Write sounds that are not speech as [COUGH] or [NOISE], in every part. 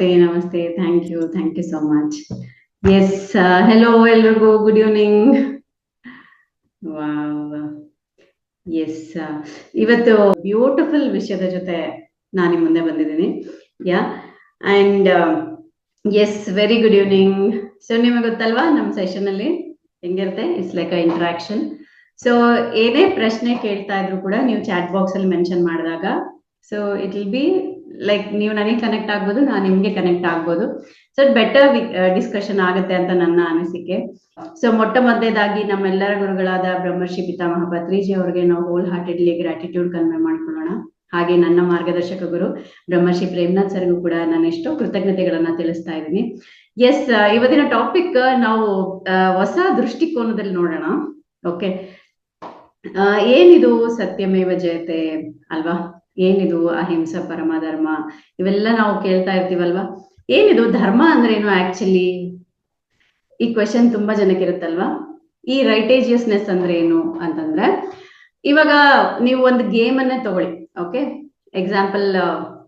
ನಮಸ್ತೆ ನಮಸ್ತೆ. Thank you thank you so much yes hello ಎಲ್ರಿಗೂ ಗುಡ್ ಈವ್ನಿಂಗ್ ಎಸ್ ಇವತ್ತು ಬ್ಯೂಟಿಫುಲ್ ವಿಷಯದ ಜೊತೆ ನಾನು ಮುಂದೆ ಬಂದಿದ್ದೀನಿ. Yeah and yes very good evening so ನಿಮಗೆ ಗೊತ್ತಲ್ವಾ ನಮ್ಮ ಸೆಷನ್ ಅಲ್ಲಿ ಹೆಂಗಿರುತ್ತೆ? It's like a interaction so ಏನೇ ಪ್ರಶ್ನೆ ಕೇಳ್ತಾ ಇದ್ರು ಕೂಡ ನೀವು ಚಾಟ್ ಬಾಕ್ಸ್ ಅಲ್ಲಿ ಮೆನ್ಷನ್ ಮಾಡಿದಾಗ so it will be like ನೀವು ನನಗೆ ಕನೆಕ್ಟ್ ಆಗ್ಬೋದು ನಾನು ನಿಮ್ಗೆ ಕನೆಕ್ಟ್ ಆಗ್ಬೋದು. ಸೊ ಬೆಟರ್ ಡಿಸ್ಕಷನ್ ಆಗುತ್ತೆ ಅಂತ ನನ್ನ ಅನಿಸಿಕೆ. ಸೊ ಮೊಟ್ಟ ಮೊದಲೇದಾಗಿ ನಮ್ಮೆಲ್ಲರ ಗುರುಗಳಾದ ಬ್ರಹ್ಮರ್ಷಿ ಪಿತಾಮಹ ಮಹಾಪತ್ರಿಜಿ ಅವ್ರಿಗೆ ನಾವು ಹೋಲ್ ಹಾರ್ಟೆಡ್ಲಿ ಗ್ರಾಟಿಟ್ಯೂಡ್ ಕನ್ವೆ ಮಾಡ್ಕೊಳ್ಳೋಣ. ಹಾಗೆ ನನ್ನ ಮಾರ್ಗದರ್ಶಕ ಗುರು ಬ್ರಹ್ಮರ್ಷಿ ಪ್ರೇಮನಾಥ್ ಸರ್ಗೂ ಕೂಡ ನಾನು ಎಷ್ಟೋ ಕೃತಜ್ಞತೆಗಳನ್ನ ತಿಳಿಸ್ತಾ ಇದ್ದೀನಿ. ಎಸ್ ಇವತ್ತಿನ ಟಾಪಿಕ್ ನಾವು ಆ, ಹೊಸ ದೃಷ್ಟಿಕೋನದಲ್ಲಿ ನೋಡೋಣ. ಓಕೆ ಏನಿದು ಸತ್ಯಮೇವ ಜಯತೆ ಅಲ್ವಾ? ಏನಿದು ಅಹಿಂಸ ಪರಮಧರ್ಮ ಇವೆಲ್ಲ ನಾವು ಕೇಳ್ತಾ ಇರ್ತೀವಲ್ವಾ? ಏನಿದು ಧರ್ಮ ಅಂದ್ರೆ ಏನು ಆಕ್ಚುಲಿ ಈ ಕ್ವೆಶನ್ ತುಂಬಾ ಜನಕ್ಕೆ ಇರುತ್ತಲ್ವಾ? ಈ ರೈಟೇಜಿಯಸ್ನೆಸ್ ಅಂದ್ರೆ ಏನು ಅಂತಂದ್ರೆ, ಇವಾಗ ನೀವು ಒಂದು ಗೇಮ್ ಅನ್ನೇ ತಗೊಳ್ಳಿ ಓಕೆ ಎಕ್ಸಾಂಪಲ್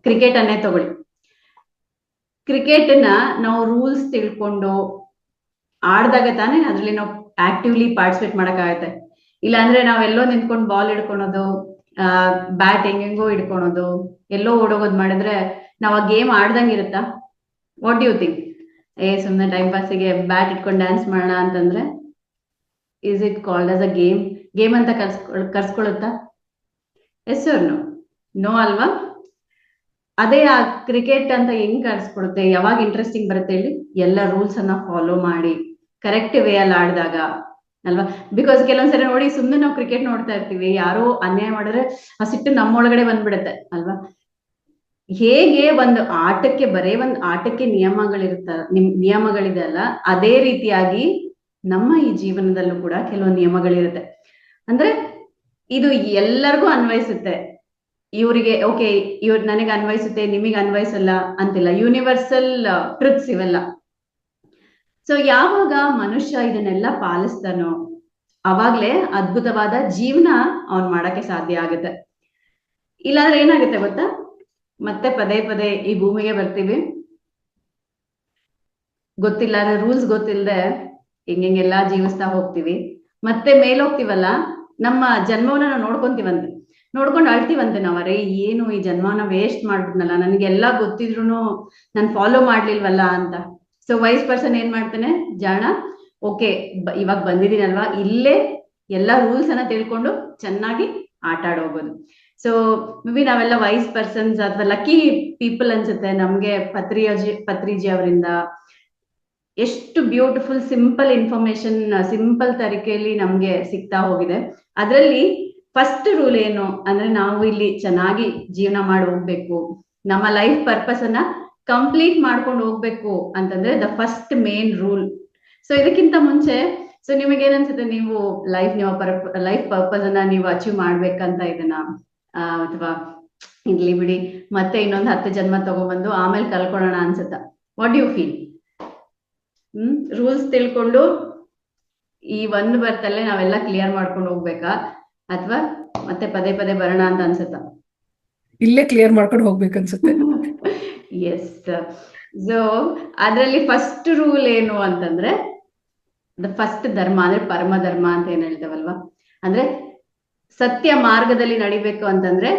ಕ್ರಿಕೆಟ್ ಅನ್ನೇ ತಗೊಳ್ಳಿ. ಕ್ರಿಕೆಟ್ನ ನಾವು ರೂಲ್ಸ್ ತಿಳ್ಕೊಂಡು ಆಡ್ದಾಗ ತಾನೇ ಅದ್ರಲ್ಲಿ ನಾವು ಆಕ್ಟಿವ್ಲಿ ಪಾರ್ಟಿಸಿಪೇಟ್ ಮಾಡಕ್ಕಾಗತ್ತೆ. ಇಲ್ಲ ಅಂದ್ರೆ ನಾವೆಲ್ಲೋ ನಿಂತ್ಕೊಂಡು ಬಾಲ್ ಹಿಡ್ಕೊಳೋದು ಬ್ಯಾಟ್ ಹೆಂಗೆಂಗೋ ಹಿಡ್ಕೊಳೋದು, ಎಲ್ಲೋ ಓಡೋಗೋದ್ ಮಾಡಿದ್ರೆ ನಾವ್ ಆ ಗೇಮ್ ಆಡ್ದಂಗ್ ಇರುತ್ತಾ? ವಾಟ್ ಯು ಥಿಂಕ್ ಏ, ಸುಮ್ನೆ ಟೈಮ್ ಪಾಸಿಗೆ ಬ್ಯಾಟ್ ಇಟ್ಕೊಂಡು ಡ್ಯಾನ್ಸ್ ಮಾಡೋಣ ಅಂತಂದ್ರೆ is it called as a game game ಅಂತ ಕರ್ಸ್ಕೊಳ್, ಕರ್ಸ್ಕೊಳುತ್ತಾ? ಎಸ್ ನೋ ನೋ ಅಲ್ವಾ? ಅದೇ ಆ ಕ್ರಿಕೆಟ್ ಅಂತ ಹೆಂಗ್ ಕರ್ಸ್ಕೊಡುತ್ತೆ ಯಾವಾಗ ಇಂಟ್ರೆಸ್ಟಿಂಗ್ ಬರುತ್ತೆ ಹೇಳಿ? ಎಲ್ಲ ರೂಲ್ಸ್ ಅನ್ನ ಫಾಲೋ ಮಾಡಿ ಕರೆಕ್ಟ್ ವೇ ಅಲ್ಲಿ ಆಡಿದಾಗ. ಅಲ್ವಾ? ಬಿಕಾಸ್ ಕೆಲವೊಂದ್ಸರಿ ನೋಡಿ ಸುಮ್ಮನೆ ನಾವು ಕ್ರಿಕೆಟ್ ನೋಡ್ತಾ ಇರ್ತೀವಿ, ಯಾರೋ ಅನ್ಯಾಯ ಮಾಡಿದ್ರೆ ಆ ಸಿಟ್ಟು ನಮ್ಮೊಳಗಡೆ ಬಂದ್ಬಿಡುತ್ತೆ, ಅಲ್ವಾ? ಹೇಗೆ ಒಂದು ಆಟಕ್ಕೆ, ಬರೇ ಒಂದು ಆಟಕ್ಕೆ ನಿಯಮಗಳಿರುತ್ತ, ನಿಮ್ ನಿಯಮಗಳಿದೆ ಅಲ್ಲ, ಅದೇ ರೀತಿಯಾಗಿ ನಮ್ಮ ಈ ಜೀವನದಲ್ಲೂ ಕೂಡ ಕೆಲವು ನಿಯಮಗಳಿರುತ್ತೆ. ಅಂದ್ರೆ ಇದು ಎಲ್ಲರಿಗೂ ಅನ್ವಯಿಸುತ್ತೆ. ಇವರಿಗೆ ಓಕೆ ಇವ್ರು ನನಗೆ ಅನ್ವಯಿಸುತ್ತೆ, ನಿಮಗೆ ಅನ್ವಯಿಸಲ್ಲ ಅಂತಿಲ್ಲ. ಯೂನಿವರ್ಸಲ್ ಟ್ರಿಪ್ಸ್ ಇವೆಲ್ಲ. ಸೊ ಯಾವಾಗ ಮನುಷ್ಯ ಇದನ್ನೆಲ್ಲ ಪಾಲಿಸ್ತಾನೋ, ಅವಾಗ್ಲೇ ಅದ್ಭುತವಾದ ಜೀವನ ಅವನ್ ಮಾಡಕ್ಕೆ ಸಾಧ್ಯ ಆಗುತ್ತೆ. ಇಲ್ಲಾಂದ್ರೆ ಏನಾಗುತ್ತೆ ಗೊತ್ತಾ? ಮತ್ತೆ ಪದೇ ಪದೇ ಈ ಭೂಮಿಗೆ ಬರ್ತೀವಿ. ಗೊತ್ತಿಲ್ಲ ರೂಲ್ಸ್ ಗೊತ್ತಿಲ್ಲದೆ ಹಿಂಗೆಲ್ಲ ಜೀವಿಸ್ತಾ ಹೋಗ್ತೀವಿ. ಮತ್ತೆ ಮೇಲ್ ಹೋಗ್ತಿವಲ್ಲ ನಮ್ಮ ಜನ್ಮವನ್ನ ನಾವು ನೋಡ್ಕೊಂತೀವಂತೆ. ನೋಡ್ಕೊಂಡು ಅಳ್ತೀವಂತೆ ನಾವ್, ಅರೆ, ಏನು ಈ ಜನ್ಮವನ್ನ ವೇಸ್ಟ್ ಮಾಡ್ಬಿಟ್ನಲ್ಲ, ನನ್ಗೆಲ್ಲಾ ಗೊತ್ತಿದ್ರು ನಾನು ಫಾಲೋ ಮಾಡ್ಲಿಲ್ವಲ್ಲ ಅಂತ. ಸೊ ವೈಸ್ ಪರ್ಸನ್ ಏನ್ ಮಾಡ್ತಾನೆ? ಜಾಣ ಓಕೆ ಇವಾಗ ಬಂದಿದ್ದೀನಲ್ವಾ? ಇಲ್ಲೇ ಎಲ್ಲ ರೂಲ್ಸ್ ಅನ್ನ ತಿಳ್ಕೊಂಡು ಚೆನ್ನಾಗಿ ಆಟ ಆಡೋಗೋದು ಸೊ ಮೇ ಬಿ ನಾವೆಲ್ಲ ವೈಸ್ ಪರ್ಸನ್ಸ್ ಅಥವಾ ಲಕ್ಕಿ ಪೀಪಲ್ ಅನ್ಸುತ್ತೆ. ನಮ್ಗೆ ಪತ್ರಿಯಾಜಿ, ಪತ್ರಿಜಿ ಅವರಿಂದ ಎಷ್ಟು ಬ್ಯೂಟಿಫುಲ್ ಸಿಂಪಲ್ ಇನ್ಫಾರ್ಮೇಶನ್ ಸಿಂಪಲ್ ತರೀಕೆಯಲ್ಲಿ ನಮ್ಗೆ ಸಿಗ್ತಾ ಹೋಗಿದೆ. ಅದರಲ್ಲಿ ಫಸ್ಟ್ ರೂಲ್ ಏನು? ಅಂದ್ರೆ ನಾವು ಇಲ್ಲಿ ಚೆನ್ನಾಗಿ ಜೀವನ ಮಾಡಿ ಹೋಗ್ಬೇಕು. ನಮ್ಮ ಲೈಫ್ ಪರ್ಪಸ್ ಅನ್ನ ಕಂಪ್ಲೀಟ್ ಮಾಡ್ಕೊಂಡು ಹೋಗ್ಬೇಕು ಅಂತಂದ್ರೆ the first main rule so ಇದಕ್ಕಿಂತ ಮುಂಚೆ ಸೊ ನಿಮಗೆ ಏನನ್ಸುತ್ತೆ? ನೀವು ಲೈಫ್ ನೀವು ಲೈಫ್ ಪರ್ಪಸ್ ಅನ್ನ ನೀವು ಅಚೀವ್ ಮಾಡ್ಬೇಕಂತ ಇದನ್ನ ಅಥವಾ ಇರ್ಲಿ ಬಿಡಿ. ಮತ್ತೆ ಇನ್ನೊಂದು ಹತ್ತು ಜನ್ಮ ತಗೊಂಡ್ಬಂದು ಆಮೇಲೆ ಕಲ್ಕೊಳ್ಳೋಣ ಅನ್ಸುತ್ತ? What you feel hmm? Rules ತಿಳ್ಕೊಂಡು ಈ ಒಂದು ಬರ್ತಲ್ಲೇ ನಾವೆಲ್ಲ ಕ್ಲಿಯರ್ ಮಾಡ್ಕೊಂಡು ಹೋಗ್ಬೇಕಾ? ಅಥವಾ ಮತ್ತೆ ಪದೇ ಪದೇ ಬರೋಣ ಅಂತ ಅನ್ಸುತ್ತ? ಇಲ್ಲೇ ಕ್ಲಿಯರ್ ಮಾಡ್ಕೊಂಡು ಹೋಗ್ಬೇಕನ್ಸುತ್ತೆ. [LAUGHS] ಎಸ್ ಸೊ ಅದರಲ್ಲಿ ಫಸ್ಟ್ ರೂಲ್ ಏನು ಅಂತಂದ್ರೆ ದ ಫಸ್ಟ್ ಧರ್ಮ ಅಂದ್ರೆ ಪರಮ ಧರ್ಮ ಅಂತ ಏನ್ ಹೇಳ್ತೇವಲ್ವಾ? ಅಂದ್ರೆ ಸತ್ಯ ಮಾರ್ಗದಲ್ಲಿ ನಡಿಬೇಕು ಅಂತಂದ್ರೆ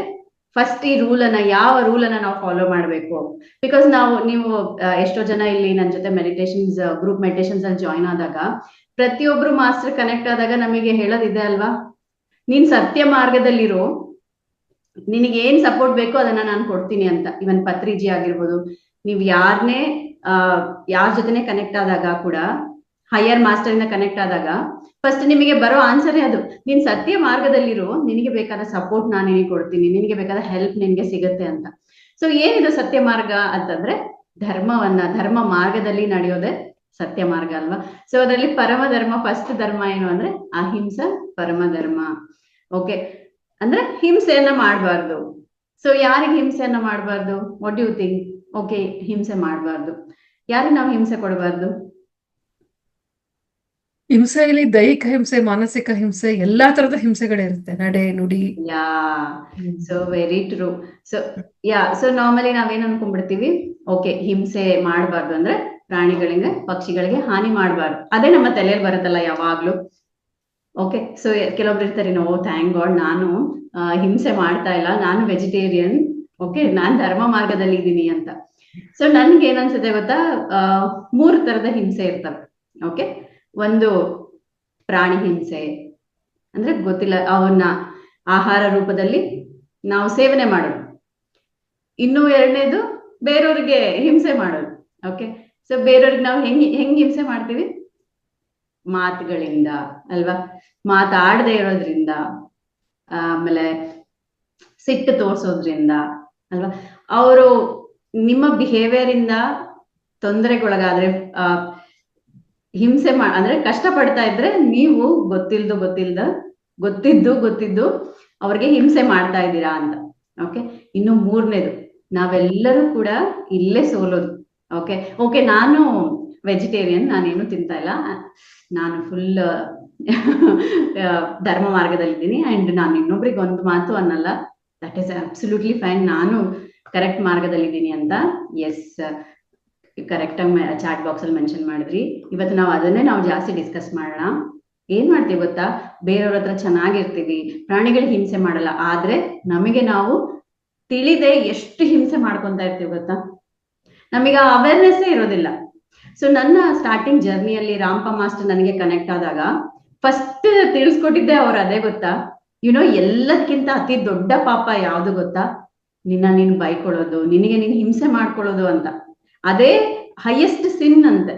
ಫಸ್ಟ್ ಈ ರೂಲ್ ಅನ್ನ, ಯಾವ ರೂಲ್ ಅನ್ನ ನಾವು ಫಾಲೋ ಮಾಡ್ಬೇಕು? ಬಿಕಾಸ್ ನಾವು, ನೀವು ಎಷ್ಟೋ ಜನ ಇಲ್ಲಿ ನನ್ನ ಜೊತೆ ಮೆಡಿಟೇಷನ್ಸ್ ಗ್ರೂಪ್ ಮೆಡಿಟೇಷನ್ಸ್ ಅಲ್ಲಿ ಜಾಯಿನ್ ಆದಾಗ, ಪ್ರತಿಯೊಬ್ರು ಮಾಸ್ಟರ್ ಕನೆಕ್ಟ್ ಆದಾಗ ನಮಗೆ ಹೇಳೋದಿದೆ ಅಲ್ವಾ? ನೀನ್ ಸತ್ಯ ಮಾರ್ಗದಲ್ಲಿರೋ ನಿನಗೆ ಏನ್ ಸಪೋರ್ಟ್ ಬೇಕೋ ಅದನ್ನ ನಾನು ಕೊಡ್ತೀನಿ ಅಂತ. ಇವನ್ ಪತ್ರಿಜಿ ಆಗಿರ್ಬೋದು. ನೀವ್ ಯಾರನ್ನೇ ಯಾರ ಜೊತೆನೆ ಕನೆಕ್ಟ್ ಆದಾಗ ಕೂಡ ಹೈಯರ್ ಮಾಸ್ಟರ್ ಇಂದ ಕನೆಕ್ಟ್ ಆದಾಗ ಫಸ್ಟ್ ನಿಮಗೆ ಬರೋ ಆನ್ಸರೇ ಅದು ನೀನ್ ಸತ್ಯ ಮಾರ್ಗದಲ್ಲಿರೋ, ನಿನಗೆ ಬೇಕಾದ ಸಪೋರ್ಟ್ ನಾನು ನಿನಗೆ ಕೊಡ್ತೀನಿ. ನಿನಗೆ ಬೇಕಾದ ಹೆಲ್ಪ್ ನಿನ್ಗೆ ಸಿಗತ್ತೆ ಅಂತ. ಸೊ ಏನಿದು ಸತ್ಯ ಮಾರ್ಗ ಅಂತಂದ್ರೆ, ಧರ್ಮವನ್ನ, ಧರ್ಮ ಮಾರ್ಗದಲ್ಲಿ ನಡೆಯೋದೇ ಸತ್ಯ ಮಾರ್ಗ ಅಲ್ವಾ? ಸೊ ಅದರಲ್ಲಿ ಪರಮ ಧರ್ಮ ಫಸ್ಟ್ ಧರ್ಮ ಏನು ಅಂದ್ರೆ, ಅಹಿಂಸ ಪರಮ ಧರ್ಮ ಓಕೆ ಅಂದ್ರೆ ಹಿಂಸೆಯನ್ನ ಮಾಡಬಾರ್ದು. ಸೊ ಯಾರಿಗೆ ಹಿಂಸೆಯನ್ನ ಮಾಡಬಾರ್ದು? ವಾಟ್ ಯು ಥಿಂಕ್ ಓಕೆ ಹಿಂಸೆ ಮಾಡಬಾರ್ದು. ಯಾರಿಗೆ ನಾವು ಹಿಂಸೆ ಕೊಡಬಾರ್ದು? ಹಿಂಸೆಯಲ್ಲಿ ದೈಹಿಕ ಹಿಂಸೆ ಮಾನಸಿಕ ಹಿಂಸೆ ಎಲ್ಲಾ ತರದ ಹಿಂಸೆಗಳಿರುತ್ತೆ ನಡೆ ನುಡಿ. Yeah so very true so yeah so normally ನಾವೇನ್ ಅನ್ಕೊಂಡ್ಬಿಡ್ತೀವಿ? ಓಕೆ ಹಿಂಸೆ ಮಾಡಬಾರ್ದು ಅಂದ್ರೆ ಪ್ರಾಣಿಗಳಿಗೆ ಪಕ್ಷಿಗಳಿಗೆ ಹಾನಿ ಮಾಡಬಾರ್ದು. ಅದೇ ನಮ್ಮ ತಲೆಯಲ್ಲಿ ಬರುತ್ತಲ್ಲ ಯಾವಾಗ್ಲೂ. ಓಕೆ ಸೊ ಕೆಲವೊಬ್ರು ಇರ್ತಾರೆ ನೋ ಥ್ಯಾಂಕ್ ಗಾಡ್ ನಾನು ಹಿಂಸೆ ಮಾಡ್ತಾ ಇಲ್ಲ, ನಾನು ವೆಜಿಟೇರಿಯನ್ ಓಕೆ ನಾನು ಧರ್ಮ ಮಾರ್ಗದಲ್ಲಿ ಇದ್ದೀನಿ ಅಂತ. ಸೊ ನನ್ಗೆ ಏನನ್ಸುತ್ತೆ ಗೊತ್ತಾ? ಮೂರು ತರದ ಹಿಂಸೆ ಇರ್ತವೆ ಓಕೆ ಒಂದು ಪ್ರಾಣಿ ಹಿಂಸೆ, ಅಂದ್ರೆ ಗೊತ್ತಿಲ್ಲ ಅವನ್ನ ಆಹಾರ ರೂಪದಲ್ಲಿ ನಾವು ಸೇವನೆ ಮಾಡೋದು. ಇನ್ನು ಎರಡನೇದು, ಬೇರೆಯವ್ರಿಗೆ ಹಿಂಸೆ ಮಾಡೋದು ಓಕೆ ಸೊ ಬೇರೆಯವ್ರಿಗೆ ನಾವು ಹೆಂಗ್ ಹೆಂಗ್ ಹಿಂಸೆ ಮಾಡ್ತೀವಿ? ಮಾತುಗಳಿಂದ ಅಲ್ವಾ? ಮಾತಾಡದೆ ಇರೋದ್ರಿಂದ, ಆಮೇಲೆ ಸಿಟ್ಟು ತೋರ್ಸೋದ್ರಿಂದ ಅಲ್ವಾ? ಅವರು ನಿಮ್ಮ ಬಿಹೇವಿಯರ್ ಇಂದ ತೊಂದರೆಗೊಳಗಾದ್ರೆ, ಆ, ಹಿಂಸೆ ಮಾ, ಅಂದ್ರೆ ಕಷ್ಟ ಪಡ್ತಾ ಇದ್ರೆ ನೀವು ಗೊತ್ತಿಲ್ದು ಗೊತ್ತಿಲ್ದ, ಗೊತ್ತಿದ್ದು ಗೊತ್ತಿದ್ದು ಅವ್ರಿಗೆ ಹಿಂಸೆ ಮಾಡ್ತಾ ಇದ್ದೀರಾ ಅಂತ, ಓಕೆ? ಇನ್ನು ಮೂರನೇದು, ನಾವೆಲ್ಲರೂ ಕೂಡ ಇಲ್ಲೇ ಸೋಲೋದು, ಓಕೆ? ಓಕೆ, ನಾನು ವೆಜಿಟೇರಿಯನ್, ನಾನೇನು ತಿಂತಾ ಇಲ್ಲ. ನಾನು ಫುಲ್ ಧರ್ಮ ಮಾರ್ಗದಲ್ಲಿದ್ದೀನಿ ಅಂಡ್ ನಾನು ಇನ್ನೊಬ್ರಿಗೆ ಒಂದು ಮಾತು ಅನ್ನಲ್ಲ. ದಟ್ ಈಸ್ ಅಬ್ಸಲ್ಯೂಟ್ಲಿ ಫೈನ್ ನಾನು ಕರೆಕ್ಟ್ ಮಾರ್ಗದಲ್ಲಿದ್ದೀನಿ ಅಂತ. ಎಸ್ ಕರೆಕ್ಟ್ ಆಗಿ ಚಾಟ್ ಬಾಕ್ಸ್ ಅಲ್ಲಿ ಮೆನ್ಷನ್ ಮಾಡಿದ್ರಿ. ಇವತ್ತು ನಾವು ಅದನ್ನೇ ನಾವು ಜಾಸ್ತಿ ಡಿಸ್ಕಸ್ ಮಾಡೋಣ. ಏನ್ ಮಾಡ್ತೀವಿ ಗೊತ್ತಾ? ಬೇರೆಯವ್ರ ಹತ್ರ ಚೆನ್ನಾಗಿರ್ತೀವಿ. ಪ್ರಾಣಿಗಳು ಹಿಂಸೆ ಮಾಡಲ್ಲ. ಆದ್ರೆ ನಮಗೆ ನಾವು ತಿಳಿದೆ ಎಷ್ಟು ಹಿಂಸೆ ಮಾಡ್ಕೊಂತ ಇರ್ತೀವಿ ಗೊತ್ತಾ? ನಮಗೆ ಅವೇರ್ನೆಸ್ ಇರೋದಿಲ್ಲ. ಸೊ ನನ್ನ ಸ್ಟಾರ್ಟಿಂಗ್ ಜರ್ನಿಯಲ್ಲಿ ರಾಂಪ ಮಾಸ್ಟರ್ ನನಗೆ ಕನೆಕ್ಟ್ ಆದಾಗ ಫಸ್ಟ್ ತಿಳಿಸ್ಕೊಟ್ಟಿದ್ದೆ ಅವ್ರು ಅದೇ ಗೊತ್ತಾ? ಯುನೋ ಎಲ್ಲದಕ್ಕಿಂತ ಅತಿ ದೊಡ್ಡ ಪಾಪ ಯಾವ್ದು ಗೊತ್ತಾ? ನಿನ್ನ ನೀನು ಬೈಕೊಳ್ಳೋದು, ನಿನಗೆ ನೀನು ಹಿಂಸೆ ಮಾಡ್ಕೊಳ್ಳೋದು ಅಂತ. ಅದೇ ಹೈಯೆಸ್ಟ್ ಸಿನ್ ಅಂತೆ.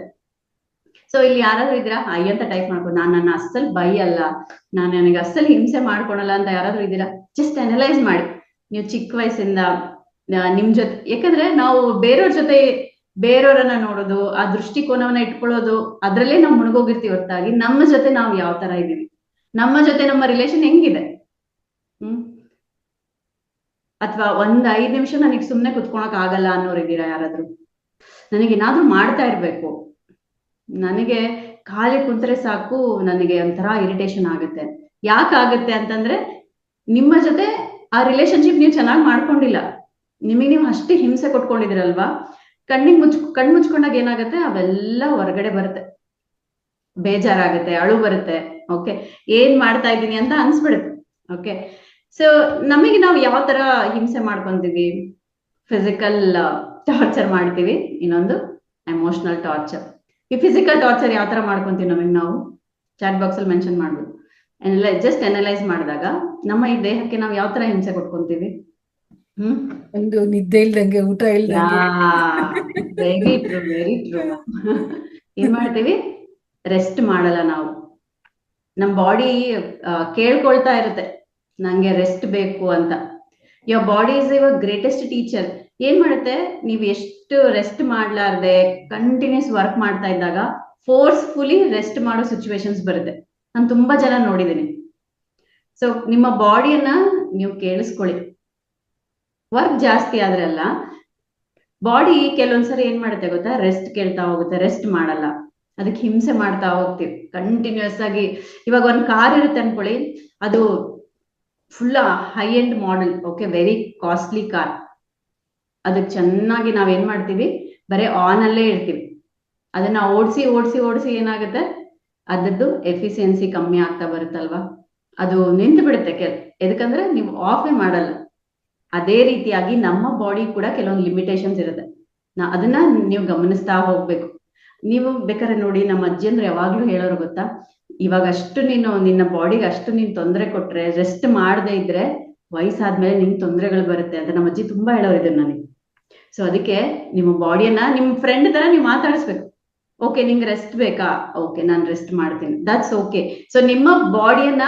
ಸೊ ಇಲ್ಲಿ ಯಾರಾದ್ರೂ ಇದ್ದೀರಾ? ಐ ಅಂತ ಟೈಪ್ ಮಾಡ್ಕೊಂಡು, ನಾನು ನನ್ನ ಅಸ್ಸಲ್ ಬೈ ಅಲ್ಲ ನಾನು ನನಗೆ ಅಸ್ಸಲ್ ಹಿಂಸೆ ಮಾಡ್ಕೊಳಲ್ಲ ಅಂತ ಯಾರಾದ್ರೂ ಇದ್ದೀರಾ? ಜಸ್ಟ್ ಅನಲೈಸ್ ಮಾಡಿ. ನೀವು ಚಿಕ್ಕ ವಯಸ್ಸಿಂದ ನಿಮ್ ಜೊತೆ, ಯಾಕಂದ್ರೆ ನಾವು ಬೇರೆಯವ್ರ ಜೊತೆ ಬೇರೆಯವರನ್ನ ನೋಡೋದು, ಆ ದೃಷ್ಟಿಕೋನವನ್ನ ಇಟ್ಕೊಳ್ಳೋದು, ಅದ್ರಲ್ಲೇ ನಾವು ಮುಳುಗೋಗಿರ್ತೀವಿ ಹೊರತಾಗಿ ನಮ್ಮ ಜೊತೆ ನಾವು ಯಾವ ತರ ಇದೀವಿ ನಮ್ಮ ಜೊತೆ ನಮ್ಮ ರಿಲೇಶನ್ ಹೆಂಗಿದೆ? ಹ್ಮ್. ಅಥವಾ ಒಂದ್ ಐದ್ ನಿಮಿಷ ನನಗೆ ಸುಮ್ನೆ ಕುತ್ಕೊಳಕ್ ಆಗಲ್ಲ ಅನ್ನೋರು ಇದ್ದೀರಾ ಯಾರಾದ್ರೂ? ನನಗೆ ಏನಾದ್ರೂ ಮಾಡ್ತಾ ಇರ್ಬೇಕು. ನನಗೆ ಖಾಲಿ ಕುಂತ್ರೆ ಸಾಕು, ನನಗೆ ಒಂಥರ ಇರಿಟೇಷನ್ ಆಗುತ್ತೆ. ಯಾಕಾಗುತ್ತೆ ಅಂತಂದ್ರೆ, ನಿಮ್ಮ ಜೊತೆ ಆ ರಿಲೇಶನ್ಶಿಪ್ ನೀವು ಚೆನ್ನಾಗಿ ಮಾಡ್ಕೊಂಡಿಲ್ಲ. ನಿಮಗೆ ನೀವು ಅಷ್ಟೇ ಹಿಂಸೆ ಕೊಟ್ಕೊಂಡಿದಿರಲ್ವಾ ಕಣ್ಣಿಗೆ ಮುಚ್ ಕಣ್ ಮುಚ್ಕೊಂಡಾಗ ಏನಾಗುತ್ತೆ? ಅವೆಲ್ಲ ಹೊರಗಡೆ ಬರುತ್ತೆ. ಬೇಜಾರಾಗುತ್ತೆ, ಅಳು ಬರುತ್ತೆ. ಓಕೆ? ಏನ್ ಮಾಡ್ತಾ ಇದ್ದೀನಿ ಅಂತ ಅನ್ಸ್ಬಿಡುತ್ತೆ. ಓಕೆ? ಸೊ ನಮಗೆ ನಾವು ಯಾವ ತರ ಹಿಂಸೆ ಮಾಡ್ಕೊಂತೀವಿ? ಫಿಸಿಕಲ್ ಟಾರ್ಚರ್ ಮಾಡ್ತೀವಿ. ಇನ್ನೊಂದು ಎಮೋಷನಲ್ ಟಾರ್ಚರ್ ಈ ಫಿಸಿಕಲ್ ಟಾರ್ಚರ್ ಯಾವ ತರ ಮಾಡ್ಕೊಂತೀವಿ ನಮಗೆ ನಾವು? ಚಾಟ್ ಬಾಕ್ಸ್ ಅಲ್ಲಿ ಮೆನ್ಷನ್ ಮಾಡ್ಬೋದು ಜಸ್ಟ್ ಅನಲೈಸ್ ಮಾಡಿದಾಗ ನಮ್ಮ ಈ ದೇಹಕ್ಕೆ ನಾವು ಯಾವ ತರ ಹಿಂಸೆ ಕೊಟ್ಕೊಂತೀವಿ? ಒಂದು ನಿದ್ದೆ ಇಲ್ದಂಗೆ, ಊಟ ಇಲ್ದಂಗೆ. ವೆರಿ ಟ್ರೂ ಏನ್ ಮಾಡ್ತೀವಿ? ರೆಸ್ಟ್ ಮಾಡಲ್ಲ ನಾವು. ನಮ್ ಬಾಡಿ ಕೇಳ್ಕೊಳ್ತಾ ಇರುತ್ತೆ. ನಂಗೆ ರೆಸ್ಟ್ ಬೇಕು ಅಂತ. Your body is your greatest teacher ಏನ್ ಮಾಡುತ್ತೆ? ನೀವು ಎಷ್ಟು ರೆಸ್ಟ್ ಮಾಡ್ಲಾರ್ದೆ ಕಂಟಿನ್ಯೂಸ್ ವರ್ಕ್ ಮಾಡ್ತಾ ಇದ್ದಾಗ ಫೋರ್ಸ್ಫುಲಿ ರೆಸ್ಟ್ ಮಾಡೋ ಸಿಚುವೇಶನ್ಸ್ ಬರುತ್ತೆ. ನಾನು ತುಂಬಾ ಜನ ನೋಡಿದ್ದೀನಿ ಸೊ ನಿಮ್ಮ ಬಾಡಿಯನ್ನ ನೀವು ಕೇಳಿಸ್ಕೊಳ್ಳಿ. ವರ್ಕ್ ಜಾಸ್ತಿ ಆದ್ರಲ್ಲ ಬಾಡಿ ಕೆಲವೊಂದ್ಸರಿ ಏನ್ ಮಾಡುತ್ತೆ ಗೊತ್ತಾ? ರೆಸ್ಟ್ ಕೇಳ್ತಾ ಹೋಗುತ್ತೆ ರೆಸ್ಟ್ ಮಾಡಲ್ಲ. ಅದಕ್ಕೆ ಹಿಂಸೆ ಮಾಡ್ತಾ ಹೋಗ್ತೀವಿ. ಕಂಟಿನ್ಯೂಸ್ ಆಗಿ, ಇವಾಗ ಒಂದ್ ಕಾರ್ ಇರುತ್ತೆ ಅನ್ಕೊಳ್ಳಿ, ಅದು full high end model okay very costly car ಅದಕ್ಕೆ ಚೆನ್ನಾಗಿ ನಾವ್ ಏನ್ ಮಾಡ್ತೀವಿ? ಬರೇ ಆನ್ ಅಲ್ಲೇ ಇರ್ತೀವಿ. ಅದನ್ನ ಓಡಿಸಿ ಓಡಿಸಿ ಓಡಿಸಿ ಏನಾಗುತ್ತೆ? ಅದರದ್ದು ಎಫಿಸಿಯನ್ಸಿ ಕಮ್ಮಿ ಆಗ್ತಾ ಬರುತ್ತಲ್ವಾ? ಅದು ನಿಂತು ಬಿಡುತ್ತೆ ಕೆಲ್ ಎದಕ್ಕಂದ್ರೆ ನೀವು ಆಫೇ ಮಾಡಲ್ಲ. ಅದೇ ರೀತಿಯಾಗಿ ನಮ್ಮ ಬಾಡಿ ಕೂಡ ಕೆಲವೊಂದು ಲಿಮಿಟೇಷನ್ಸ್ ಇರುತ್ತೆ. ನಾ ಅದನ್ನ ನೀವು ಗಮನಿಸ್ತಾ ಹೋಗ್ಬೇಕು. ನೀವು ಬೇಕಾದ್ರೆ ನೋಡಿ, ನಮ್ಮ ಅಜ್ಜಿ ಅಂದ್ರೆ ಯಾವಾಗ್ಲೂ ಹೇಳೋರು ಗೊತ್ತಾ? ಇವಾಗ ಅಷ್ಟು ನೀನು, ನಿನ್ನ ಬಾಡಿಗೆ ಅಷ್ಟು ನೀನ್ ತೊಂದರೆ ಕೊಟ್ರೆ ರೆಸ್ಟ್ ಮಾಡದೇ ಇದ್ರೆ ವಯಸ್ಸಾದ್ಮೇಲೆ ನಿಮ್ ತೊಂದರೆಗಳು ಬರುತ್ತೆ ಅಂತ ನಮ್ಮ ಅಜ್ಜಿ ತುಂಬಾ ಹೇಳೋರು ಇದನ್ನ ನನಗೆ ಸೊ ಅದಕ್ಕೆ ನಿಮ್ಮ ಬಾಡಿಯನ್ನ ನಿಮ್ ಫ್ರೆಂಡ್ ತರ ನೀವು ಮಾತಾಡಿಸ್ಬೇಕು. ಓಕೆ ನಿಂಗೆ ರೆಸ್ಟ್ ಬೇಕಾ? ಓಕೆ ನಾನು ರೆಸ್ಟ್ ಮಾಡ್ತೀನಿ. ದಟ್ಸ್ ಓಕೆ ಸೊ ನಿಮ್ಮ ಬಾಡಿಯನ್ನ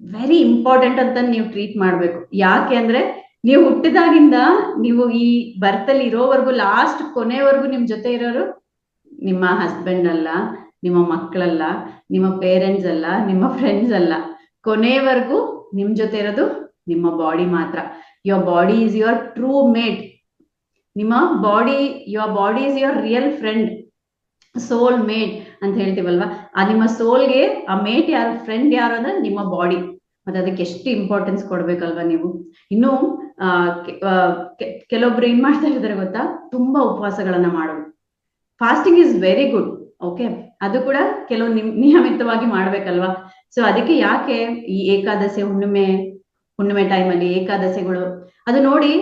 ವೆರಿ ಇಂಪಾರ್ಟೆಂಟ್ ಅಂತ ನೀವು ಟ್ರೀಟ್ ಮಾಡ್ಬೇಕು. ಯಾಕೆ ಅಂದ್ರೆ ನೀವು ಹುಟ್ಟಿದಾಗಿಂದ ನೀವು ಈ ಬರ್ತಲ್ಲಿ ಇರೋವರೆಗೂ ಲಾಸ್ಟ್ ಕೊನೆವರೆಗೂ ನಿಮ್ ಜೊತೆ ಇರೋರು ನಿಮ್ಮ ಹಸ್ಬೆಂಡ್ ಅಲ್ಲ, ನಿಮ್ಮ ಮಕ್ಕಳಲ್ಲ, ನಿಮ್ಮ ಪೇರೆಂಟ್ಸ್ ಅಲ್ಲ, ನಿಮ್ಮ ಫ್ರೆಂಡ್ಸ್ ಅಲ್ಲ. ಕೊನೆವರೆಗೂ ನಿಮ್ ಜೊತೆ ಇರೋದು ನಿಮ್ಮ ಬಾಡಿ ಮಾತ್ರ. Your body is your true mate ನಿಮ್ಮ body your body is your real friend soul mate ಅಂತ ಹೇಳ್ತೀವಲ್ವಾ? ಆ ನಿಮ್ಮ ಸೋಲ್ಗೆ ಆ ಮೇಟ್ ಯಾರು ಫ್ರೆಂಡ್ ಯಾರು ಅಂದ್ರೆ ನಿಮ್ಮ ಬಾಡಿ ಮತ್ತೆ ಅದಕ್ಕೆ ಎಷ್ಟು ಇಂಪಾರ್ಟೆನ್ಸ್ ಕೊಡ್ಬೇಕಲ್ವಾ ನೀವು? ಇನ್ನು ಕೆಲವೊಬ್ರು ಏನ್ ಮಾಡ್ತಾ ಇದ್ದಾರೆ ಗೊತ್ತಾ? ತುಂಬಾ ಉಪವಾಸಗಳನ್ನ ಮಾಡೋದು. Fasting is very good okay ಅದು ಕೂಡ ಕೆಲವು ನಿಯಮಿತವಾಗಿ ಮಾಡ್ಬೇಕಲ್ವಾ? ಸೊ ಅದಕ್ಕೆ ಯಾಕೆ ಈ ಏಕಾದಶಿ ಹುಣ್ಣಿಮೆ ಹುಣ್ಣಿಮೆ ಟೈಮಲ್ಲಿ ಏಕಾದಶಿಗಳು? ಅದು ನೋಡಿ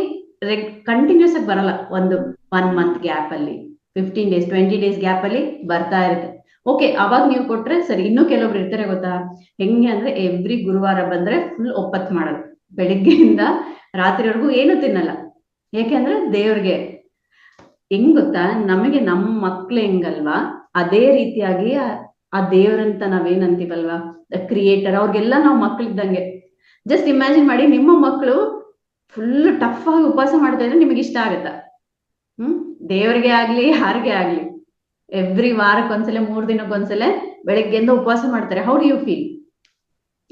ಕಂಟಿನ್ಯೂಸ್ ಆಗಿ ಬರಲ್ಲ. ಒಂದು ಒನ್ ಮಂತ್ ಗ್ಯಾಪ್ ಅಲ್ಲಿ fifteen days twenty days gap ಅಲ್ಲಿ ಬರ್ತಾ ಇರುತ್ತೆ. ಓಕೆ ಅವಾಗ ನೀವು ಕೊಟ್ರೆ ಸರಿ. ಇನ್ನೂ ಕೆಲವೊಬ್ರು ಇರ್ತಾರೆ ಗೊತ್ತಾ? ಹೆಂಗೆ ಅಂದ್ರೆ ಎವ್ರಿ ಗುರುವಾರ ಬಂದ್ರೆ ಫುಲ್ ಒಪ್ಪತ್ ಮಾಡೋದು. ಬೆಳಿಗ್ಗೆಯಿಂದ ರಾತ್ರಿವರೆಗೂ ಏನು ತಿನ್ನಲ್ಲ. ಯಾಕೆ ಅಂದ್ರೆ ದೇವ್ರಿಗೆ ಹೆಂಗ್ ಗೊತ್ತಾ? ನಮಗೆ ನಮ್ಮ ಮಕ್ಳು ಹೆಂಗಲ್ವಾ? ಅದೇ ರೀತಿಯಾಗಿ ಆ- ಆ ದೇವ್ರಂತ ನಾವೇನಂತೀವಲ್ವಾ? ಕ್ರಿಯೇಟರ್ ಅವ್ರಿಗೆಲ್ಲ ನಾವು ಮಕ್ಳಿದ್ದಂಗೆ. ಜಸ್ಟ್ ಇಮ್ಯಾಜಿನ್ ಮಾಡಿ, ನಿಮ್ಮ ಮಕ್ಕಳು ಫುಲ್ ಟಫ್ ಆಗಿ ಉಪವಾಸ ಮಾಡ್ತಾ ಇದ್ರೆ ನಿಮಗೆ ಇಷ್ಟ ಆಗತ್ತಾ? ಹ್ಮ್? ದೇವ್ರಿಗೆ ಆಗ್ಲಿ, ಯಾರಿಗೆ ಆಗ್ಲಿ. ಎವ್ರಿ ವಾರಕ್ಕೊಂದ್ಸಲ ಮೂರ್ ದಿನಕ್ಕೊಂದ್ಸಲ ಬೆಳಗ್ಗೆಯಿಂದ ಉಪವಾಸ ಮಾಡ್ತಾರೆ. ಹೌ ಡು ಯು ಫೀಲ್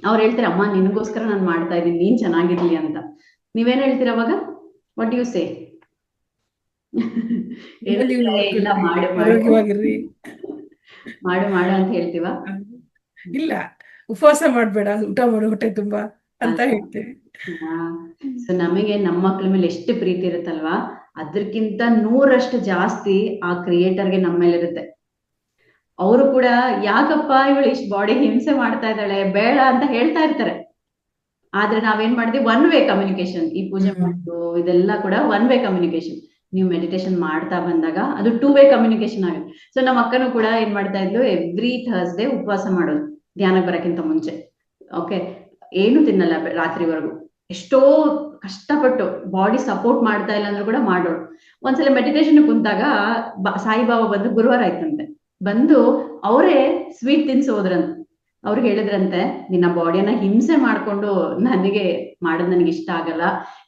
ಅವ್ರು ಹೇಳ್ತಾರೆ ಅಮ್ಮ ನಿನಗೋಸ್ಕರ ನಾನು ಮಾಡ್ತಾ ಇದ್ದೀನಿ ನೀನ್ ಚೆನ್ನಾಗಿರ್ಲಿ ಅಂತ. ನೀವೇನ್ ಹೇಳ್ತೀರ ಅವಾಗ? ವಾಟ್ ಯು ಸೇ ಮಾಡು ಮಾಡು. ಮಾಡು ಅಂತ ಹೇಳ್ತೀವ? ಇಲ್ಲ ಉಪವಾಸ ಮಾಡ್ಬೇಡ ಊಟ ಮಾಡು ಹೊಟ್ಟೆ ತುಂಬಾ ಅಂತ ಹೇಳ್ತೇವೆ. ಸೊ ನಮಗೆ ನಮ್ಮ ಮಕ್ಳ ಮೇಲೆ ಎಷ್ಟು ಪ್ರೀತಿ ಇರುತ್ತಲ್ವಾ? ಅದಕ್ಕಿಂತ ನೂರಷ್ಟು ಜಾಸ್ತಿ ಆ ಕ್ರಿಯೇಟರ್ಗೆ ನಮ್ಮ ಮೇಲೆ ಇರುತ್ತೆ ಅವರು ಕೂಡ ಯಾಕಪ್ಪ ಇವಳು ಇಷ್ಟು ಬಾಡಿ ಹಿಂಸೆ ಮಾಡ್ತಾ ಇದ್ದಾಳೆ ಬೇಡ ಅಂತ ಹೇಳ್ತಾ ಇರ್ತಾರೆ. ಆದ್ರೆ ನಾವೇನ್ ಮಾಡಿದ್ವಿ? ಒನ್ ವೇ ಕಮ್ಯುನಿಕೇಶನ್ ಈ ಪೂಜೆ. ಮಾಡೋದು ಇದೆಲ್ಲ ಕೂಡ ಒನ್ ವೇ ಕಮ್ಯುನಿಕೇಶನ್ ನೀವು ಮೆಡಿಟೇಷನ್ ಮಾಡ್ತಾ ಬಂದಾಗ ಅದು ಟೂ ವೇ ಕಮ್ಯುನಿಕೇಶನ್ ಆಗುತ್ತೆ ಸೊ ನಮ್ಮ ಅಕ್ಕನೂ ಕೂಡ ಏನ್ ಮಾಡ್ತಾ ಇದ್ಲು? ಎವ್ರಿ ಥರ್ಸ್ಡೇ ಉಪವಾಸ ಮಾಡೋದು ಧ್ಯಾನಕ್ಕೆ ಬರಕ್ಕಿಂತ ಮುಂಚೆ. ಓಕೆ ಏನು ತಿನ್ನಲ್ಲ ರಾತ್ರಿವರೆಗೂ. ಎಷ್ಟೋ ಕಷ್ಟಪಟ್ಟು ಬಾಡಿ ಸಪೋರ್ಟ್ ಮಾಡ್ತಾ ಇಲ್ಲ ಅಂದ್ರೂ ಕೂಡ ಮಾಡೋಳು ಒಂದ್ಸಲ ಮೆಡಿಟೇಷನ್ ಕುಂತಾಗ ಸಾಯಿಬಾಬಾ ಬಂದು ಗುರುವಾರ ಆಯ್ತಂತೆ. ಬಂದು ಅವರೇ ಸ್ವೀಟ್ ತಿನ್ಸಿ ಹೋದ್ರಂತೆ. ಅವ್ರಿಗೆ ಹೇಳಿದ್ರಂತೆ, ನಿನ್ನ ಬಾಡಿಯನ್ನ ಹಿಂಸೆ ಮಾಡ್ಕೊಂಡು ನನಗೆ ಮಾಡೋದ್ ನನಗೆ ಇಷ್ಟ ಆಗಲ್ಲ.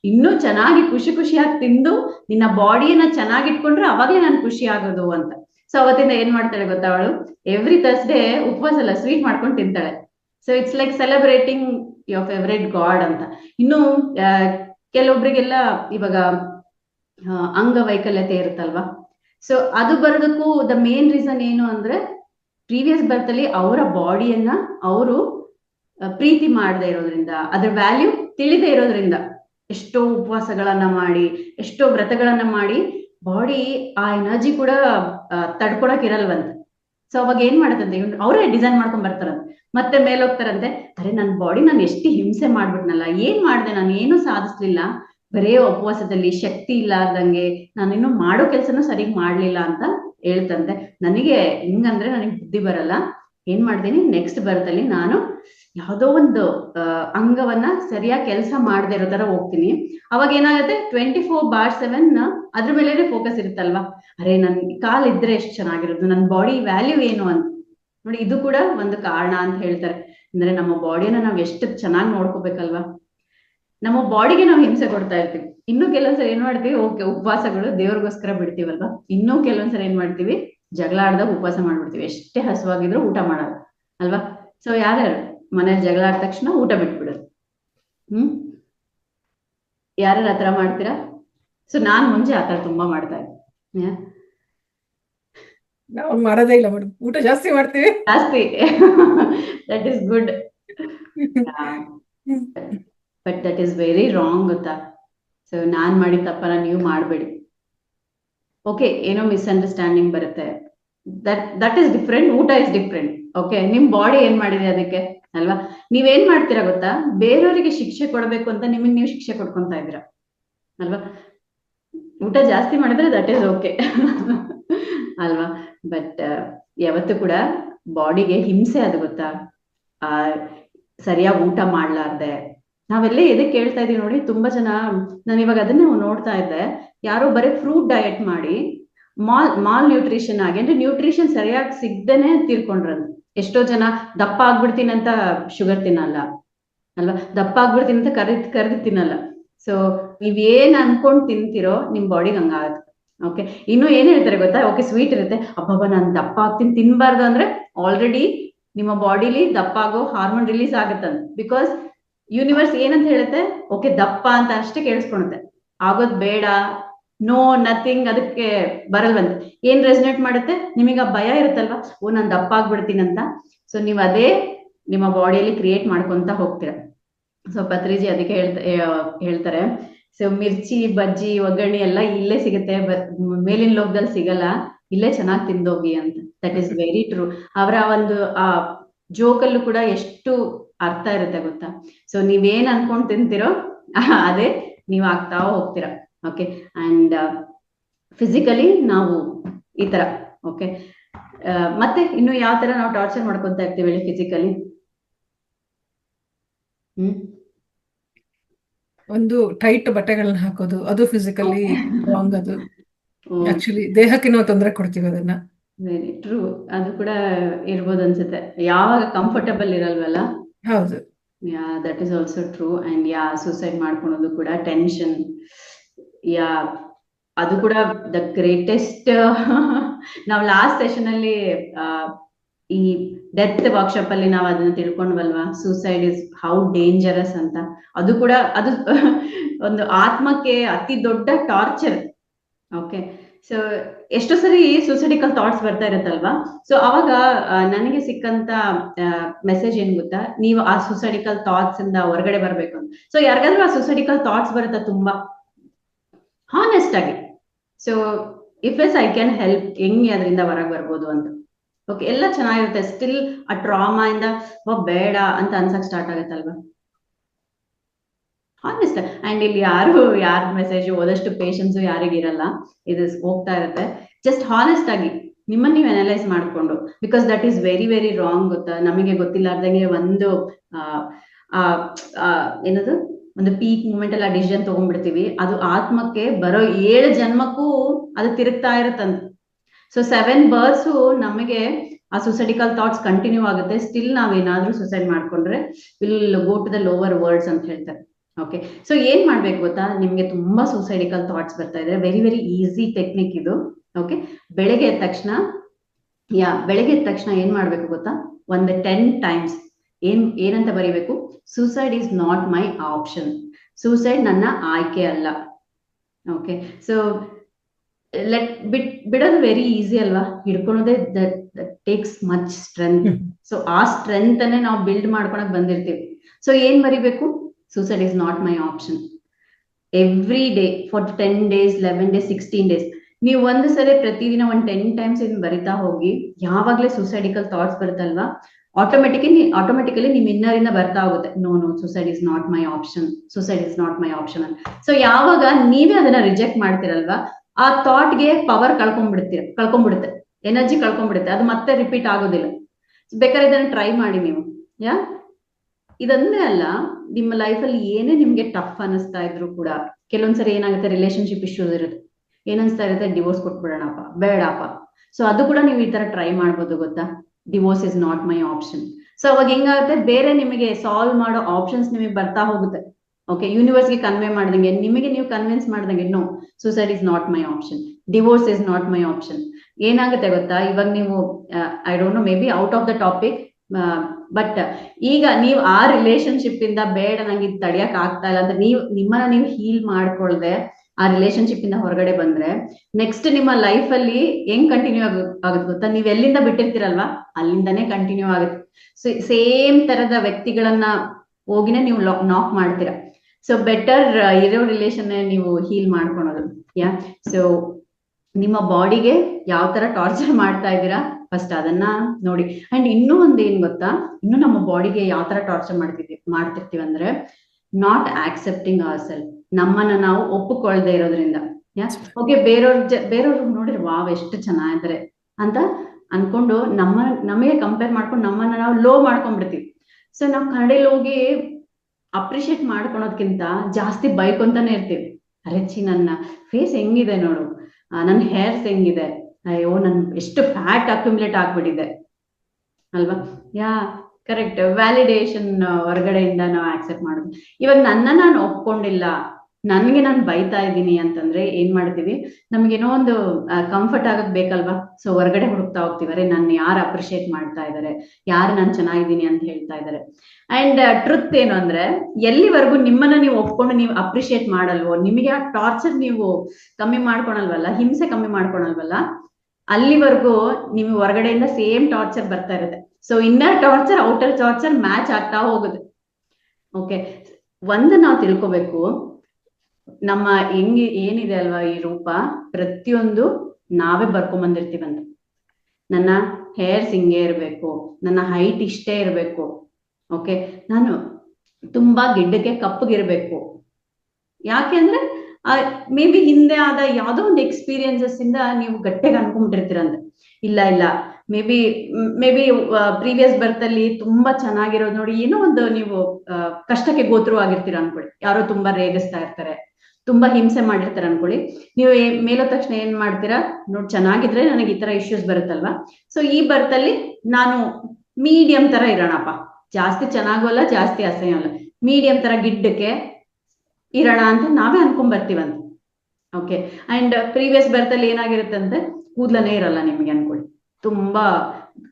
ಇನ್ನೂ ಚೆನ್ನಾಗಿ ಖುಷಿ ಖುಷಿಯಾಗಿ ತಿಂದು ನಿನ್ನ ಬಾಡಿಯನ್ನ ಚೆನ್ನಾಗಿ ಅವಾಗಲೇ ನಾನು ನನ್ ಖುಷಿ ಆಗೋದು ಅಂತ. ಸೊ ಅವತ್ತಿಂದ ಏನ್ ಮಾಡ್ತಾಳೆ ಗೊತ್ತಾ ಅವಳು? ಎವ್ರಿ ಥರ್ಸ್ಡೇ ಉಪವಾಸ ಅಲ್ಲ ಸ್ವೀಟ್ ಮಾಡ್ಕೊಂಡು ತಿಂತಾಳೆ. So it's like celebrating your favourite god ಅಂತ ಇನ್ನು ಕೆಲವೊಬ್ರಿಗೆಲ್ಲ ಇವಾಗ ಅಂಗವೈಕಲ್ಯತೆ ಇರುತ್ತಲ್ವಾ ಸೊ ಅದು ಬರೋದಕ್ಕೂ ದ ಮೇನ್ ರೀಸನ್ ಏನು ಅಂದ್ರೆ ಪ್ರೀವಿಯಸ್ ಬರ್ತ್ ಅಲ್ಲಿ ಅವರ ಬಾಡಿಯನ್ನ ಅವರು ಪ್ರೀತಿ ಮಾಡದೆ ಇರೋದ್ರಿಂದ ಅದ್ರ ವ್ಯಾಲ್ಯೂ ತಿಳಿದೇ ಇರೋದ್ರಿಂದ ಎಷ್ಟೋ ಉಪವಾಸಗಳನ್ನ ಮಾಡಿ ಎಷ್ಟೋ ವ್ರತಗಳನ್ನ ಮಾಡಿ ಬಾಡಿ ಆ ಎನರ್ಜಿ ಕೂಡ ತಡ್ಕೊಳಕ್ ಇರಲ್ವಂತೆ ಸೊ ಅವಾಗ ಏನ್ ಮಾಡತ್ತಂತೆ? ಅವರೇ ಡಿಸೈನ್ ಮಾಡ್ಕೊಂಡ್ ಬರ್ತಾರಂತೆ ಮತ್ತೆ ಮೇಲೆ ಹೋಗ್ತಾರಂತೆ ಅರೆ ನನ್ನ ಬಾಡಿ ನಾನು ಎಷ್ಟು ಹಿಂಸೆ ಮಾಡ್ಬಿಟ್ನಲ್ಲ? ಏನ್ ಮಾಡ್ದೆ? ನಾನು ಏನು ಸಾಧಿಸ್ಲಿಲ್ಲ. ಬರೇ ಉಪವಾಸದಲ್ಲಿ ಶಕ್ತಿ ಇಲ್ಲಾರ್ದಂಗೆ ನಾನಿನ್ನು ಮಾಡೋ ಕೆಲ್ಸನೂ ಸರಿಗ್ ಮಾಡ್ಲಿಲ್ಲ ಅಂತ ಹೇಳ್ತಂತೆ. ನನಗೆ ಹಿಂಗಂದ್ರೆ ನನಗೆ ಬುದ್ಧಿ ಬರಲ್ಲ. ಏನ್ ಮಾಡ್ತೀನಿ ನೆಕ್ಸ್ಟ್ ಬರ್ತಲ್ಲಿ ನಾನು ಯಾವುದೋ ಒಂದು ಅಂಗವನ್ನ ಸರಿಯಾಗಿ ಕೆಲಸ ಮಾಡದೆ ಇರೋ ತರ ಹೋಗ್ತೀನಿ. ಅವಾಗ ಏನಾಗುತ್ತೆ? ಟ್ವೆಂಟಿ ಫೋರ್ ಬಾರ್ ಸೆವೆನ್ ಅದ್ರ ಮೇಲೆ ಫೋಕಸ್ ಇರುತ್ತಲ್ವಾ? ಅರೆ, ನನ್ ಕಾಲ್ ಇದ್ರೆ ಎಷ್ಟು ಚೆನ್ನಾಗಿರೋದು? ನನ್ನ ಬಾಡಿ ವ್ಯಾಲ್ಯೂ ಏನು ಅಂತ. ನೋಡಿ, ಇದು ಕೂಡ ಒಂದು ಕಾರಣ ಅಂತ ಹೇಳ್ತಾರೆ. ಅಂದ್ರೆ ನಮ್ಮ ಬಾಡಿಯನ್ನ ನಾವ್ ಎಷ್ಟು ಚೆನ್ನಾಗಿ ನೋಡ್ಕೋಬೇಕಲ್ವಾ? ನಮ್ಮ ಬಾಡಿಗೆ ನಾವು ಹಿಂಸೆ ಕೊಡ್ತಾ ಇರ್ತೀವಿ. ಇನ್ನು ಕೆಲವೊಂದ್ಸರಿ ಏನ್ ಮಾಡ್ತೀವಿ? ಓಕೆ, ಉಪವಾಸಗಳು ದೇವ್ರಿಗೋಸ್ಕರ ಬಿಡ್ತೀವಲ್ವಾ? ಇನ್ನೂ ಕೆಲವೊಂದ್ಸರಿ ಏನ್ ಮಾಡ್ತೀವಿ? ಜಗಳ ಆಡ್ದಾಗ ಉಪವಾಸ ಮಾಡ್ಬಿಡ್ತೀವಿ. ಎಷ್ಟೇ ಹಸುವಾಗಿದ್ರು ಊಟ ಮಾಡಲ್ಲ ಅಲ್ವಾ? ಸೊ ಯಾರ್ಯಾರು ಮನೇಲಿ ಜಗಳ ಆದ ತಕ್ಷಣ ಊಟ ಬಿಟ್ಬಿಡೋದು. ಹ್ಮ್? ಯಾರ್ಯಾರು ಆತರ ಮಾಡ್ತೀರಾ? ಸೊ ನಾನ್ ಮುಂಚೆ ಆತರ ತುಂಬಾ ಮಾಡ್ತಾ ಇದ್ದೆ. ನಾವು ಮಾಡೋದೇ ಇಲ್ಲ ಮೇಡಮ್. ಊಟ ಜಾಸ್ತಿ ಮಾಡ್ತೀವಿ. ಜಾಸ್ತಿ. That is good but that is very wrong ಗೊತ್ತಾ? ಸೊ ನಾನ್ ಮಾಡಿದ ತಪ್ಪನ ನೀವು ಮಾಡಬೇಡಿ. ಓಕೆ ಏನೋ ಮಿಸ್ಅಂಡರ್ಸ್ಟ್ಯಾಂಡಿಂಗ್ ಬರುತ್ತೆ. ದಟ್ ದಟ್ ಈಸ್ ಡಿಫ್ರೆಂಟ್ ಊಟ ಇಸ್ ಡಿಫ್ರೆಂಟ್ ಓಕೆ ನಿಮ್ ಬಾಡಿ ಏನ್ ಮಾಡಿದೆ ಅದಕ್ಕೆ? ಅಲ್ವಾ? ನೀವೇನ್ ಮಾಡ್ತೀರಾ ಗೊತ್ತಾ? ಬೇರೆಯವರಿಗೆ ಶಿಕ್ಷೆ ಕೊಡಬೇಕು ಅಂತ ನಿಮಗೆ ನೀವು ಶಿಕ್ಷೆ ಕೊಡ್ಕೊಂತಾ ಇದ್ದೀರಾ? ಅಲ್ವಾ? ಊಟ ಜಾಸ್ತಿ ಮಾಡಿದ್ರೆ ದಟ್ ಈಸ್ ಓಕೆ ಅಲ್ವಾ? ಬಟ್ ಯಾವತ್ತು ಕೂಡ ಬಾಡಿಗೆ ಹಿಂಸೆ ಅದು ಗೊತ್ತಾ? ಆ, ಸರಿಯಾಗಿ ಊಟ ಮಾಡ್ಲಾರ್ದೆ. ನಾವೆಲ್ಲ ಎದಕ್ಕೆ ಕೇಳ್ತಾ ಇದೀವಿ ನೋಡಿ, ತುಂಬಾ ಜನ ನಾನು ಇವಾಗ ಅದನ್ನ ನೋಡ್ತಾ ಇದ್ದೆ. ಯಾರೋ ಬರೀ ಫ್ರೂಟ್ ಡಯಟ್ ಮಾಡಿ ಮಾಲ್ ಮಾಲ್ ನ್ಯೂಟ್ರಿಷನ್ ಆಗಿ, ಅಂದ್ರೆ ನ್ಯೂಟ್ರಿಷನ್ ಸರಿಯಾಗಿ ಸಿಗ್ದೇನೆ ತೀರ್ಕೊಂಡ್ರಂತ ಎಷ್ಟೋ ಜನ ದಪ್ಪ ಆಗ್ಬಿಡ್ತೀನಿ ಅಂತ ಶುಗರ್ ತಿನ್ನಲ್ಲ, ಅಲ್ವಾ? ದಪ್ಪ ಆಗ್ಬಿಡ್ತೀನಿ ಅಂತ ಕರಿದ್, ಕರೆದು ತಿನ್ನಲ್ಲ. ಸೊ ನೀವೇನ್ ಅನ್ಕೊಂಡ್ ತಿಂತಿರೋ ನಿಮ್ ಬಾಡಿಗೆ ಹಂಗಾಗತ್ತೆ ಓಕೆ ಇನ್ನು ಏನ್ ಹೇಳ್ತಾರೆ ಗೊತ್ತಾ? ಓಕೆ ಸ್ವೀಟ್ ಇರುತ್ತೆ. ಅಬ್ಬಬ್ಬ, ನಾನು ದಪ್ಪ ಆಗ್ತೀನಿ, ತಿನ್ಬಾರ್ದು ಅಂದ್ರೆ ಆಲ್ರೆಡಿ ನಿಮ್ಮ ಬಾಡಿಲಿ ದಪ್ಪ ಆಗೋ ಹಾರ್ಮೋನ್ ರಿಲೀಸ್ ಆಗುತ್ತಂತ. ಬಿಕಾಸ್ ಯೂನಿವರ್ಸ್ ಏನಂತ ಹೇಳುತ್ತೆ? ಓಕೆ ದಪ್ಪ ಅಂತ ಅಷ್ಟೇ ಕೇಳಿಸ್ಕೊಳುತ್ತೆ. ಆಗೋದ್ ಬೇಡ ನೋ ನಥಿಂಗ್ ಅದಕ್ಕೆ ಬರಲ್ವಂತೆ ಏನ್ ರೆಸನೇಟ್ ಮಾಡುತ್ತೆ? ನಿಮಗೆ ಭಯ ಇರುತ್ತಲ್ವಾ? ಓ ನಾನು ದಪ್ಪ ಆಗ್ಬಿಡ್ತೀನಿ ಅಂತ. ಸೊ ನೀವು ಅದೇ ನಿಮ್ಮ ಬಾಡಿಯಲ್ಲಿ ಕ್ರಿಯೇಟ್ ಮಾಡ್ಕೊಂತ ಹೋಗ್ತೀರ. ಸೊ ಪತ್ರಿಜಿ ಅದಕ್ಕೆ ಹೇಳ್ತ ಹೇಳ್ತಾರೆ. ಸೊ ಮಿರ್ಚಿ, ಬಜ್ಜಿ, ಒಗ್ಗರಣೆ ಎಲ್ಲ ಇಲ್ಲೇ ಸಿಗುತ್ತೆ. ಮೇಲಿನ ಲೋಕದಲ್ಲಿ ಸಿಗಲ್ಲ. ಇಲ್ಲೇ ಚೆನ್ನಾಗಿ ತಿಂದೋಗಿ ಅಂತ. ದಟ್ ಈಸ್ ವೆರಿ ಟ್ರೂ ಅವರ ಒಂದು, ಆ ಜೋಕಲ್ಲೂ ಕೂಡ ಎಷ್ಟು ಅರ್ಥ ಇರುತ್ತೆ ಗೊತ್ತಾ? ಸೊ ನೀವೇನ್ ಅನ್ಕೊಂಡ್ ತಿಂತೀರೋ, ಅದೇ ನೀವು ಆಗ್ತಾ ಹೋಗ್ತೀರಾ. ಓಕೆ ಅಂಡ್ ಫಿಸಿಕಲಿ ನಾವು ಈ ತರ ಓಕೆ ಮತ್ತೆ ಇನ್ನು ಯಾವ ತರ ನಾವು ಟಾರ್ಚರ್ ಮಾಡ್ಕೊತಾ ಇರ್ತೀವಿ ಹೇಳಿ ಫಿಸಿಕಲಿ ಹ್ಮ್? ಒಂದು ಟೈಟ್ ಬಟ್ಟೆಗಳನ್ನ ಹಾಕೋದು ಅದು ಫಿಸಿಕಲಿ ರಾಂಗ್ ಅದು. [LAUGHS] ಆಕ್ಚುಲಿ ದೇಹಕ್ಕೆ ನಾವು ತೊಂದರೆ ಕೊಡ್ತೀವಿ ಅದನ್ನ. ವೆರಿ ಟ್ರೂ ಅದು ಕೂಡ ಇರ್ಬೋದು ಅನ್ಸುತ್ತೆ. ಯಾವಾಗ ಕಂಫರ್ಟಬಲ್ ಇರಲ್ವಲ್ಲ? ಹೌದು. Yeah that is also true and yeah suicide ಮಾಡ್ಕೊಳೋದು ಕೂಡ ಟೆನ್ಷನ್ ಯಾ ಅದು ಕೂಡ ದ ಗ್ರೇಟೆಸ್ಟ್ ನಾವು ಲಾಸ್ಟ್ ಸೆಷನ್ ಅಲ್ಲಿ ಆ, ಈ ಡೆತ್ ವರ್ಕ್ಶಾಪ್ ಅಲ್ಲಿ ನಾವು ಅದನ್ನ ತಿಳ್ಕೊಂಡ್ವಲ್ವಾ? ಸೂಸೈಡ್ ಇಸ್ ಹೌ ಡೇಂಜರಸ್ ಅಂತ. ಅದು ಕೂಡ ಅದು [LAUGHS] ಒಂದು ಆತ್ಮಕ್ಕೆ ಅತಿ ದೊಡ್ಡ ಟಾರ್ಚರ್ ಓಕೆ ಸೊ ಎಷ್ಟೋ ಸರಿ ಸುಸೈಡಿಕಲ್ ಥಾಟ್ಸ್ ಬರ್ತಾ ಇರತ್ತಲ್ವಾ? ಸೊ ಅವಾಗ ಆ, ನನಗೆ ಸಿಕ್ಕಂತ ಮೆಸೇಜ್ ಏನ್ ಗೊತ್ತಾ? ನೀವು ಆ ಸುಸೈಡಿಕಲ್ ಥಾಟ್ಸ್ ಇಂದ ಹೊರಗಡೆ ಬರ್ಬೇಕು ಸೊ ಯಾರಿಗಾದ್ರೂ ಆ ಸುಸೈಡಿಕಲ್ ಥಾಟ್ಸ್ ಬರುತ್ತಾ ತುಂಬಾ? ಹಾನೆಸ್ಟ್ ಆಗಿ. So if yes I can help ಹೆಂಗೆ ಅದರಿಂದ ಹೊರಗೆ ಬರ್ಬೋದು ಅಂತ. ಓಕೆ ಎಲ್ಲ ಚೆನ್ನಾಗಿರುತ್ತೆ. ಸ್ಟಿಲ್ ಆ ಟ್ರಾಮಾ ಇಂದ ಬೇಡ ಅಂತ ಅನ್ಸಕ್ ಸ್ಟಾರ್ಟ್ ಆಗುತ್ತಲ್ವಾ? ಹಾನೆಸ್ಟ್ ಅಂಡ್ ಇಲ್ಲಿ ಯಾರು, ಯಾರ ಮೆಸೇಜ್ ಓದಷ್ಟು ಪೇಷನ್ಸ್ ಯಾರಿಗಿರಲ್ಲ ಇದು ಹೋಗ್ತಾ ಇರುತ್ತೆ. ಜಸ್ಟ್ ಹಾನೆಸ್ಟ್ ಆಗಿ, ನಿಮ್ಮನ್ನ ನೀವು ಅನಲೈಸ್ ಮಾಡ್ಕೊಂಡು. Because that is very very wrong ಗೊತ್ತಾ? ನಮಗೆ ಗೊತ್ತಿಲ್ಲಾರ್ದಂಗೆ ಒಂದು ಏನದು? ಒಂದು ಪೀಕ್ ಮೂಮೆಂಟ್ ಅಲ್ಲಿ ಆ ಡಿಸಿಷನ್ ತಗೊಂಡ್ಬಿಡ್ತೀವಿ. ಅದು ಆತ್ಮಕ್ಕೆ ಬರೋ ಏಳು ಜನ್ಮಕ್ಕೂ ಅದು ತಿರುಗ್ತಾ ಇರುತ್ತಂತ. ಸೊ ಸೆವೆನ್ ಬರ್ಸ್ ನಮಗೆ ಆ ಸುಸೈಡಿಕಲ್ ಥಾಟ್ಸ್ ಕಂಟಿನ್ಯೂ ಆಗುತ್ತೆ. ಸ್ಟಿಲ್ ನಾವೇನಾದ್ರೂ ಸೊಸೈಡ್ ಮಾಡ್ಕೊಂಡ್ರೆ will go to the lower worlds ಅಂತ ಹೇಳ್ತಾರೆ. ಓಕೆ ಸೊ ಏನ್ ಮಾಡ್ಬೇಕು ಗೊತ್ತಾ? ನಿಮ್ಗೆ ತುಂಬಾ ಸುಸೈಡಿಕಲ್ ಥಾಟ್ಸ್ ಬರ್ತಾ ಇದೆ. ವೆರಿ ವೆರಿ ಈಸಿ ಟೆಕ್ನಿಕ್ ಇದು. ಓಕೆ ಬೆಳಗ್ಗೆ ಎದ್ದ ತಕ್ಷಣ, ಯಾ, ಬೆಳಗ್ಗೆ ಎದ್ದ ತಕ್ಷಣ ಏನ್ ಮಾಡ್ಬೇಕು ಗೊತ್ತಾ? ಒಂದು ಟೆನ್ ಟೈಮ್ಸ್ ಏನ್ ಏನಂತ ಬರಿಬೇಕು? Suicide is not my option suicide ನನ್ನ ಆಯ್ಕೆ ಅಲ್ಲ. ಓಕೆ ಸೊ ಲೆಟ್ ಬಿಟ್ ಬಿಡೋದು ವೆರಿ ಈಸಿ ಅಲ್ವಾ? ಹಿಡ್ಕೊಳೋದೇ that takes much strength. So ಆ ಸ್ಟ್ರೆಂತ್ ಅನ್ನೇ ನಾವು ಬಿಲ್ಡ್ ಮಾಡ್ಕೊಳಕ್ ಬಂದಿರ್ತೀವಿ. ಸೊ ಏನ್ ಬರಿಬೇಕು? Suicide is not my option every day for ten days eleven days sixteen days ನೀವು ಒಂದು ಸಲ ಪ್ರತಿದಿನ ಒಂದ್ ಟೆನ್ ಟೈಮ್ಸ್ ಇದನ್ನ ಬರಿತಾ ಹೋಗಿ ಯಾವಾಗ್ಲೇ ಸೂಸೈಡಿಕಲ್ ಥಾಟ್ಸ್ ಬರುತ್ತಲ್ವಾ? ಆಟೋಮೆಟಿಕಲಿ ಆಟೋಮೆಟಿಕಲಿ ನಿಮ್ ಇನ್ನರಿಂದ ಬರ್ತಾ ಹೋಗುತ್ತೆ. No no suicide is not my option suicide is not my option ಅಂತ. ಸೊ ಯಾವಾಗ ನೀವೇ ಅದನ್ನ ರಿಜೆಕ್ಟ್ ಮಾಡ್ತಿರಲ್ವಾ, ಆ ಥಾಟ್ಗೆ ಪವರ್ ಕಳ್ಕೊಂಡ್ಬಿಡ್ತೀರ ಕಳ್ಕೊಂಡ್ಬಿಡುತ್ತೆ ಎನರ್ಜಿ ಕಳ್ಕೊಂಡ್ಬಿಡುತ್ತೆ ಅದು ಮತ್ತೆ ರಿಪೀಟ್ ಆಗೋದಿಲ್ಲ. ಬೇಕಾದ್ರೆ ಇದನ್ನ ಟ್ರೈ ಮಾಡಿ ನೀವು. ಯಾ? ಇದೊಂದೇ ಅಲ್ಲ, ನಿಮ್ಮ ಲೈಫಲ್ಲಿ ಏನೇ ನಿಮ್ಗೆ ಟಫ್ ಅನಿಸ್ತಾ ಇದ್ರು ಕೂಡ, ಕೆಲವೊಂದ್ಸರಿ ಏನಾಗುತ್ತೆ ರಿಲೇಶನ್ಶಿಪ್ ಇಶ್ಯೂಸ್ ಇರುತ್ತೆ. ಏನನ್ಸ್ತಾ ಇರುತ್ತೆ ಡಿವೋರ್ಸ್ ಕೊಟ್ಬಿಡೋಣಪ್ಪ, ಬೇಡಪ್ಪ. ಸೊ ಅದು ಕೂಡ ನೀವು ಈ ತರ ಟ್ರೈ ಮಾಡ್ಬೋದು, ಗೊತ್ತಾ? Divorce is not my option so ಅವಾಗ ಹೆಂಗಾಗುತ್ತೆ ಬೇರೆ ನಿಮಗೆ ಸಾಲ್ವ್ ಮಾಡೋ ಆಪ್ಷನ್ಸ್ ನಿಮಗೆ ಬರ್ತಾ ಹೋಗುತ್ತೆ. ಓಕೆ ಯೂನಿವರ್ಸ್ಗೆ ಕನ್ವೆ ಮಾಡ್ದಂಗೆ, ನಿಮಗೆ ನೀವು ಕನ್ವಿನ್ಸ್ ಮಾಡ್ದಂಗೆ no suicide is not my option divorce is not my option ಏನಾಗುತ್ತೆ ಗೊತ್ತಾ? ಇವಾಗ ನೀವು I don't know maybe out of the topic but ಈಗ ನೀವು ಆ ರಿಲೇಶನ್ಶಿಪ್ ಇಂದ ಬೇಡ, ನಂಗೆ ಇದು ತಡಿಯಕ್ ಆಗ್ತಾ ಇಲ್ಲ ಅಂದ್ರೆ ನೀವು, ನಿಮ್ಮನ್ನ ನೀವು ಹೀಲ್ ಮಾಡ್ಕೊಳ್ದೆ ಆ ರಿಲೇಶನ್ಶಿಪ್ ಇಂದ ಹೊರಗಡೆ ಬಂದ್ರೆ ನೆಕ್ಸ್ಟ್ ನಿಮ್ಮ ಲೈಫ್ ಅಲ್ಲಿ ಹೆಂಗ್ ಕಂಟಿನ್ಯೂ ಆಗ, ಆಗುತ್ತೆ ಗೊತ್ತಾ? ನೀವ್ ಎಲ್ಲಿಂದ ಬಿಟ್ಟಿರ್ತೀರಲ್ವಾ? ಅಲ್ಲಿಂದಾನೇ ಕಂಟಿನ್ಯೂ ಆಗುತ್ತೆ. ಸೇಮ್ ತರದ ವ್ಯಕ್ತಿಗಳನ್ನ ಹೋಗಿನೇ ನೀವು ನಾಕ್ ಮಾಡ್ತೀರಾ. ಸೊ ಬೆಟರ್ ಇರೋ ರಿಲೇಶನ್ ನೀವು ಹೀಲ್ ಮಾಡ್ಕೊಳೋದು. ಯಾ ಸೊ ನಿಮ್ಮ ಬಾಡಿಗೆ ಯಾವ ತರ ಟಾರ್ಚರ್ ಮಾಡ್ತಾ ಇದ್ದೀರಾ? ಫಸ್ಟ್ ಅದನ್ನ ನೋಡಿ. ಅಂಡ್ ಇನ್ನೂ ಒಂದ್ ಏನ್ ಗೊತ್ತಾ? ಇನ್ನು ನಮ್ಮ ಬಾಡಿಗೆ ಯಾವ ತರ ಟಾರ್ಚರ್ ಮಾಡ್ತಿದ್ವಿ ಮಾಡ್ತಿರ್ತೀವಿ ಅಂದ್ರೆ ನಾಟ್ ಆಕ್ಸೆಪ್ಟಿಂಗ್ ಅವರ್ ಸೆಲ್ಫ್ ನಮ್ಮನ್ನ ನಾವು ಒಪ್ಪಿಕೊಳ್ದೆ ಇರೋದ್ರಿಂದ. ಓಕೆ ಬೇರೆಯವ್ರ ಜ ಬೇರೆಯವ್ರು ನೋಡಿದ್ರೆ ವಾವ್ ಎಷ್ಟು ಚೆನ್ನಾಗಿದ್ದಾರೆ ಅಂತ ಅನ್ಕೊಂಡು ನಮ್ಮ ನಮಗೆ ಕಂಪೇರ್ ಮಾಡ್ಕೊಂಡು ನಮ್ಮನ್ನ ನಾವು ಲೋ ಮಾಡ್ಕೊಂಡ್ಬಿಡ್ತೀವಿ. ಸೊ ನಾವು ಕನ್ನಡಲ್ಲಿ ಹೋಗಿ ಅಪ್ರಿಷಿಯೇಟ್ ಮಾಡ್ಕೊಳೋದ್ಕಿಂತ ಜಾಸ್ತಿ ಬೈಕೊಂತಾನೆ ಇರ್ತೀವಿ. ಅರೆ ಚಿ ನನ್ನ ಫೇಸ್ ಹೆಂಗಿದೆ ನೋಡು. ನನ್ನ ಹೇರ್ಸ್ ಹೆಂಗಿದೆ. ಅಯ್ಯೋ ನನ್ ಎಷ್ಟು ಫ್ಯಾಟ್ ಅಕ್ಯುಮುಲೇಟ್ ಆಗ್ಬಿಟ್ಟಿದೆ. ಅಲ್ವಾ? ಯಾ ಕರೆಕ್ಟ್ ವ್ಯಾಲಿಡೇಷನ್ ಹೊರಗಡೆಯಿಂದ ನಾವು ಆಕ್ಸೆಪ್ಟ್ ಮಾಡೋದು. ಇವಾಗ ನನ್ನ ನಾನು ಒಪ್ಕೊಂಡಿಲ್ಲ. ನನ್ಗೆ ನಾನು ಬೈತಾ ಇದ್ದೀನಿ ಅಂತಂದ್ರೆ ಏನ್ ಮಾಡ್ತೀವಿ? ನಮ್ಗೇನೋ ಒಂದು ಕಂಫರ್ಟ್ ಆಗಕ್ ಬೇಕಲ್ವಾ? ಸೊ ಹೊರಗಡೆ ಹುಡುಕ್ತಾ ಹೋಗ್ತೀವಿ ನನ್ ಯಾರ್ ಅಪ್ರಿಶಿಯೇಟ್ ಮಾಡ್ತಾ ಇದಾರೆ? ಯಾರು ನಾನು ಚೆನ್ನಾಗಿದ್ದೀನಿ ಅಂತ ಹೇಳ್ತಾ ಇದಾರೆ. ಅಂಡ್ ಟ್ರುತ್ ಏನು ಅಂದ್ರೆ, ಎಲ್ಲಿವರೆಗೂ ನಿಮ್ಮನ್ನ ನೀವು ಒಪ್ಕೊಂಡು ನೀವು ಅಪ್ರಿಶಿಯೇಟ್ ಮಾಡಲ್ವೋ, ನಿಮಗೆ ಆ ಟಾರ್ಚರ್ ನೀವು ಕಮ್ಮಿ ಮಾಡ್ಕೊಳಲ್ವಲ್ಲ, ಹಿಂಸೆ ಕಮ್ಮಿ ಮಾಡ್ಕೊಳಲ್ವಲ್ಲ, ಅಲ್ಲಿವರೆಗೂ ನಿಮ್ಗೆ ಹೊರಗಡೆಯಿಂದ ಸೇಮ್ ಟಾರ್ಚರ್ ಬರ್ತಾ ಇರುತ್ತೆ. So inner torture outer torture match ಆಗ್ತಾ ಹೋಗುತ್ತೆ. ಓಕೆ ಒಂದು ನಾವು ತಿಳ್ಕೊಬೇಕು. ನಮ್ಮ ಹೆಂಗ್ ಏನಿದೆ ಅಲ್ವಾ ಈ ರೂಪ? ಪ್ರತಿಯೊಂದು ನಾವೇ ಬರ್ಕೊಂಬಂದಿರ್ತೀವಂತ ನನ್ನ ಹೇರ್ಸ್ ಹಿಂಗೆ ಇರಬೇಕು, ನನ್ನ ಹೈಟ್ ಇಷ್ಟೇ ಇರಬೇಕು ಓಕೆ ನಾನು ತುಂಬಾ ಗಿಡ್ಡಕ್ಕೆ ಕಪ್ಪಗಿರ್ಬೇಕು. ಯಾಕೆ ಅಂದ್ರೆ ಮೇ ಬಿ ಹಿಂದೆ ಆದ ಯಾವ್ದೋ ಒಂದು ಎಕ್ಸ್ಪೀರಿಯನ್ಸಸ್ ಇಂದ ನೀವು ಗಟ್ಟೆಗೆ ಅನ್ಕೊಂಡ್ಬಿಟ್ಟಿರ್ತೀರಂತೆ ಇಲ್ಲ ಇಲ್ಲ. Maybe maybe previous birth ಅಲ್ಲಿ ತುಂಬಾ ಚೆನ್ನಾಗಿರೋದು ನೋಡಿ ಏನೋ ಒಂದು ನೀವು ಕಷ್ಟಕ್ಕೆ ಗೋತ್ರವಾಗಿರ್ತೀರ ಅನ್ಕೊಳ್ಳಿ. ಯಾರೋ ತುಂಬಾ ರೇಗಿಸ್ತಾ ಇರ್ತಾರೆ. ತುಂಬಾ ಹಿಂಸೆ ಮಾಡಿರ್ತಾರೆ ಅನ್ಕೊಳ್ಳಿ. ನೀವು ಮೇಲೋ ತಕ್ಷಣ ಏನ್ ಮಾಡ್ತೀರಾ? ನೋಡ್ ಚೆನ್ನಾಗಿದ್ರೆ ನನಗೆ ಈ ತರ ಇಶ್ಯೂಸ್ ಬರುತ್ತಲ್ವಾ? ಸೊ ಈ ಬರ್ತಲ್ಲಿ ನಾನು ಮೀಡಿಯಂ ತರ ಇರೋಣಪ್ಪ. ಜಾಸ್ತಿ ಚೆನ್ನಾಗೋಲ್ಲ, ಜಾಸ್ತಿ ಅಸಹ್ಯ ಅಲ್ಲ. ಮೀಡಿಯಂ ತರ ಗಿಡ್ಡಕ್ಕೆ ಇರೋಣ ಅಂತ ನಾವೇ ಅನ್ಕೊಂಡ್ ಬರ್ತೀವಂತ ಓಕೆ ಅಂಡ್ ಪ್ರೀವಿಯಸ್ ಬರ್ತ್ ಅಲ್ಲಿ ಏನಾಗಿರುತ್ತಂತೆ ಕೂದ್ಲನೇ ಇರಲ್ಲ ನಿಮ್ಗೆ ಅನ್ಕೊಳ್ಳಿ. ತುಂಬಾ